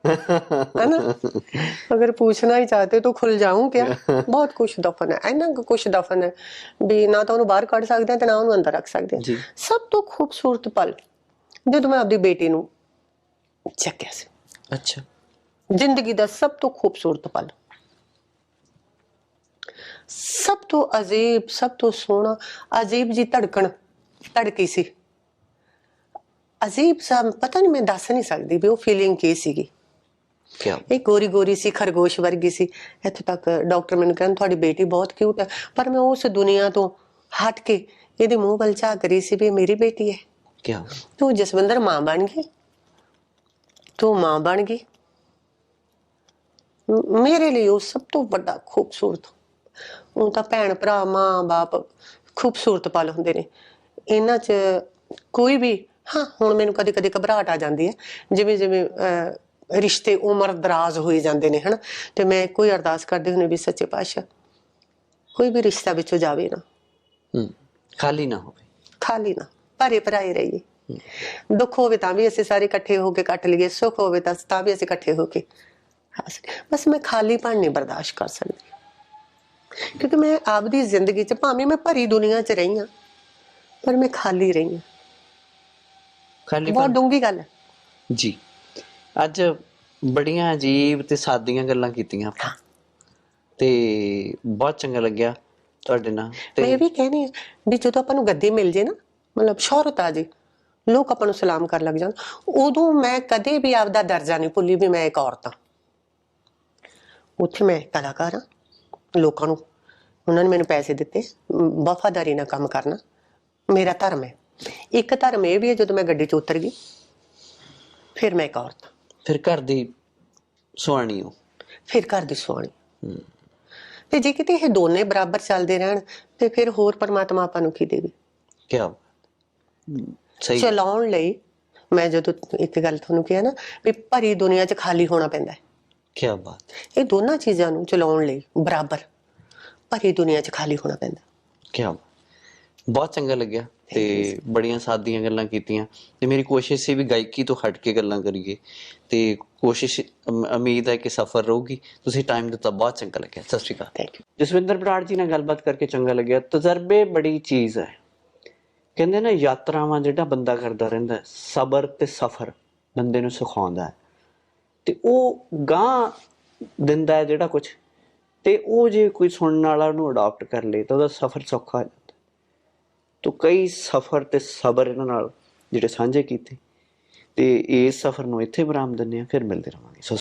Speaker 2: ਹੈਨਾ? ਅਗਰ ਪੁੱਛਣਾ ਹੀ ਚਾਹਤੇ ਤੋ ਖੁੱਲ ਜਾਉਂ ਕਿਆ। ਬਹੁਤ ਕੁਝ ਦਫਨ ਹੈ। ਇਹਨਾਂ ਕੁਛ ਦਫਨ ਹੈ ਵੀ ਨਾ ਤਾਂ ਉਹਨੂੰ ਬਾਹਰ ਕੱਢ ਸਕਦੇ ਤੇ ਨਾ ਉਹਨੂੰ ਅੰਦਰ ਰੱਖ ਸਕਦੇ ਸਭ ਤੋਂ ਖੂਬਸੂਰਤ ਪਲ ਜਦੋਂ ਮੈਂ ਆਪਣੀ ਬੇਟੀ ਨੂੰ ਚੱਕਿਆ ਸੀ।
Speaker 1: ਅੱਛਾ।
Speaker 2: ਜ਼ਿੰਦਗੀ ਦਾ ਸਭ ਤੋਂ ਖੂਬਸੂਰਤ ਪਲ। ਸਭ ਤੋਂ ਅਜੀਬ ਸਭ ਤੋਂ ਸੋਹਣਾ ਅਜੀਬ ਜੀ ਧੜਕਣ ਧੜਕੀ ਸੀ। ਅਜੀਬ ਸਾ ਪਤਾ ਨਹੀਂ ਮੈਂ ਦੱਸ ਨਹੀਂ ਸਕਦੀ ਵੀ ਉਹ ਫੀਲਿੰਗ ਕੀ ਸੀਗੀ।
Speaker 1: ਕਿਆ?
Speaker 2: ਇਹ ਗੋਰੀ ਗੋਰੀ ਸੀ ਖਰਗੋਸ਼ ਵਰਗੀ ਸੀ। ਇੱਥੇ ਤੱਕ ਡਾਕਟਰ ਮੈਨੂੰ ਕਹਿੰਦੇ ਤੁਹਾਡੀ ਬੇਟੀ ਬਹੁਤ ਕਿਊਟ ਹੈ। ਪਰ ਮੈਂ ਉਸ ਦੁਨੀਆ ਤੋਂ ਹਟ ਕੇ ਇਹਦੇ ਮੂੰਹ ਵੱਲ ਝਾਕ ਰਹੀ ਸੀ ਵੀ ਮੇਰੀ ਬੇਟੀ ਹੈ।
Speaker 1: ਕਿਆ?
Speaker 2: ਤੂੰ ਜਸਵਿੰਦਰ ਮਾਂ ਬਣ ਗਈ। ਤੂੰ ਮਾਂ ਬਣ ਗਈ। ਮੇਰੇ ਲਈ ਉਹ ਸਭ ਤੋਂ ਵੱਡਾ ਖੂਬਸੂਰਤ ਉਹ ਤਾਂ ਭੈਣ ਭਰਾ ਮਾਂ ਬਾਪ ਖੂਬਸੂਰਤ ਪਲ ਹੁੰਦੇ ਨੇ। ਇਹਨਾਂ 'ਚ ਕੋਈ ਵੀ ਹਾਂ ਹੁਣ ਮੈਨੂੰ ਕਦੇ ਕਦੇ ਘਬਰਾਹਟ ਆ ਜਾਂਦੀ ਹੈ। ਜਿਵੇਂ ਜਿਵੇਂ ਰਿਸ਼ਤੇ ਉਮਰ ਦਰਾਜ਼ ਹੋਏ ਜਾਂਦੇ ਨੇ ਹਨ। ਤੇ ਮੈਂ ਕੋਈ ਅਰਦਾਸ ਕਰਦੀ ਹੁੰਦੀ ਵੀ ਸੱਚੇ ਪਾਤਸ਼ਾਹ ਕੋਈ ਵੀ ਰਿਸ਼ਤਾ ਵਿੱਚੋਂ ਜਾਵੇ ਨਾ।
Speaker 1: ਹੂੰ ਖਾਲੀ ਨਾ ਹੋਵੇ।
Speaker 2: ਖਾਲੀ ਨਾ ਭਰੇ ਭਰਾਏ ਰਹੀਏ। ਦੁੱਖ ਹੋਵੇ ਤਾਂ ਵੀ ਅਸੀਂ ਸਾਰੇ ਇਕੱਠੇ ਹੋ ਕੇ ਕੱਟ ਲਈਏ ਸੁੱਖ ਹੋਵੇ ਤਾਂ ਤਾਂ ਵੀ ਅਸੀਂ ਇਕੱਠੇ ਹੋ ਕੇ। ਬਸ ਮੈਂ ਖਾਲੀਪਣ ਨਹੀਂ ਬਰਦਾਸ਼ਤ ਕਰ ਸਕਦੀ। ਕਿਉਂਕਿ ਮੈਂ ਆਪਦੀ ਜ਼ਿੰਦਗੀ 'ਚ ਭਾਵੇਂ ਮੈਂ ਭਰੀ ਦੁਨੀਆ 'ਚ ਰਹੀ ਹਾਂ ਪਰ ਮੈਂ ਖਾਲੀ ਰਹੀ ਹਾਂ।
Speaker 1: ਖਾਲੀ
Speaker 2: ਬਹੁਤ ਡੂੰਗੀ ਗੱਲ ਹੈ।
Speaker 1: ਜੀ। ਅੱਜ ਬੜੀਆਂ ਅਜੀਬ ਤੇ ਸਾਦੀਆਂ ਗੱਲਾਂ ਕੀਤੀਆਂ ਆਪਾਂ। ਤੇ ਬਹੁਤ ਚੰਗਾ ਲੱਗਿਆ ਤੁਹਾਡੇ ਨਾਲ
Speaker 2: ਮੈਂ
Speaker 1: ਤੇ
Speaker 2: ਇਹ ਵੀ ਕਹਿੰਦੀ ਵੀ ਜਦੋਂ ਆਪਾਂ ਨੂੰ ਗੱਦੀ ਮਿਲ ਜੇ ਨਾ ਮਤਲਬ ਸ਼ੋਹਰਤ ਆ ਜੇ ਲੋਕ ਆਪਾਂ ਨੂੰ ਸਲਾਮ ਕਰਨ ਲੱਗ ਜਾਣ ਉਦੋਂ ਮੈਂ ਕਦੇ ਵੀ ਆਪਦਾ ਦਰਜਾ ਨਹੀਂ ਭੁੱਲੀ ਵੀ ਮੈਂ ਇੱਕ ਔਰਤ ਹਾਂ। ਉੱਥੇ ਮੈਂ ਕਲਾਕਾਰ ਹਾਂ। ਲੋਕਾਂ ਨੂੰ। ਉਹਨਾਂ ਨੇ ਮੈਨੂੰ ਪੈਸੇ ਦਿੱਤੇ ਵਫਾਦਾਰੀ ਨਾਲ ਕੰਮ ਕਰਨਾ। ਮੇਰਾ ਧਰਮ ਹੈ। ਇੱਕ ਧਰਮ ਇਹ ਵੀ ਹੈ ਜਦੋਂ ਮੈਂ ਗੱਡੀ 'ਚ ਉਤਰ ਗਈ ਫਿਰ ਮੈਂ ਇੱਕ ਔਰਤ।
Speaker 1: ਫਿਰ ਘਰ ਦੀ ਸੁਆਣੀ ਹੋ।
Speaker 2: ਫਿਰ ਘਰ ਦੀ ਸੁਆਣੀ ਤੇ ਜੇ ਕਿਤੇ ਇਹ ਦੋਨੇ ਬਰਾਬਰ ਚੱਲਦੇ ਰਹਿਣ ਤੇ ਫਿਰ ਹੋਰ ਪਰਮਾਤਮਾ ਆਪਾਂ ਨੂੰ ਕੀ ਦੇਵੇ?
Speaker 1: ਕਿਆ ਸਹੀ।
Speaker 2: ਚਲਾਉਣ ਲਈ ਮੈਂ ਜਦੋਂ ਇੱਕ ਗੱਲ ਤੁਹਾਨੂੰ ਕਿਹਾ ਨਾ ਵੀ ਭਰੀ ਦੁਨੀਆ 'ਚ ਖਾਲੀ ਹੋਣਾ ਪੈਂਦਾ ਹੈ।
Speaker 1: ਕਿਆ ਬਾਤ।
Speaker 2: ਇਹ ਦੋਨਾਂ ਚੀਜ਼ਾਂ ਨੂੰ ਚਲਾਉਣ ਲਈ ਬਰਾਬਰ। ਭਰੀ ਦੁਨੀਆ 'ਚ ਖਾਲੀ ਹੋਣਾ ਪੈਂਦਾ।
Speaker 1: ਕਿਆ ਬਾਤ। ਬਹੁਤ ਚੰਗਾ ਲੱਗਿਆ ਤੇ ਬੜੀਆਂ ਸਾਦੀਆਂ ਗੱਲਾਂ ਕੀਤੀਆਂ। ਤੇ ਮੇਰੀ ਕੋਸ਼ਿਸ਼ ਸੀ ਵੀ ਗਾਇਕੀ ਤੋਂ ਹਟ ਕੇ ਗੱਲਾਂ ਕਰੀਏ। ਤੇ ਕੋਸ਼ਿਸ਼ ਉਮੀਦ ਹੈ ਕਿ ਸਫਲ ਰਹੂਗੀ। ਤੁਸੀਂ ਟਾਈਮ ਦਿੱਤਾ ਬਹੁਤ ਚੰਗਾ ਲੱਗਿਆ। ਸਤਿ ਸ਼੍ਰੀ ਅਕਾਲ।
Speaker 2: ਥੈਂਕ ਯੂ
Speaker 1: ਜਸਵਿੰਦਰ ਬਰਾੜ ਜੀ ਨਾਲ ਗੱਲਬਾਤ ਕਰਕੇ ਚੰਗਾ ਲੱਗਿਆ। ਤਜਰਬੇ ਬੜੀ ਚੀਜ਼ ਹੈ। ਕਹਿੰਦੇ ਨਾ ਯਾਤਰਾਵਾਂ ਜਿਹੜਾ ਬੰਦਾ ਕਰਦਾ ਰਹਿੰਦਾ ਸਬਰ ਤੇ ਸਫਰ ਬੰਦੇ ਨੂੰ ਸਿਖਾਉਂਦਾ ਹੈ। ਤੇ ਉਹ ਗਾਂ ਦਿੰਦਾ ਹੈ ਜਿਹੜਾ ਕੁਝ ਤੇ ਉਹ ਜੇ ਕੋਈ ਸੁਣਨ ਵਾਲਾ ਉਹਨੂੰ ਅਡਾਪਟ ਕਰ ਲੇ ਤਾਂ ਉਹਦਾ ਸਫਰ ਸੌਖਾ ਹੋ ਜਾਂਦਾ। ਤੋ ਕਈ ਸਫਰ ਤੇ ਸਬਰ ਇਹਨਾਂ ਨਾਲ ਜਿਹੜੇ ਸਾਂਝੇ ਕੀਤੇ। ਤੇ ਇਸ ਸਫਰ ਨੂੰ ਇੱਥੇ ਬਰਾਮ ਦਿੰਦੇ ਆ ਫਿਰ ਮਿਲਦੇ ਰਵਾਂਗੇ ਸੋ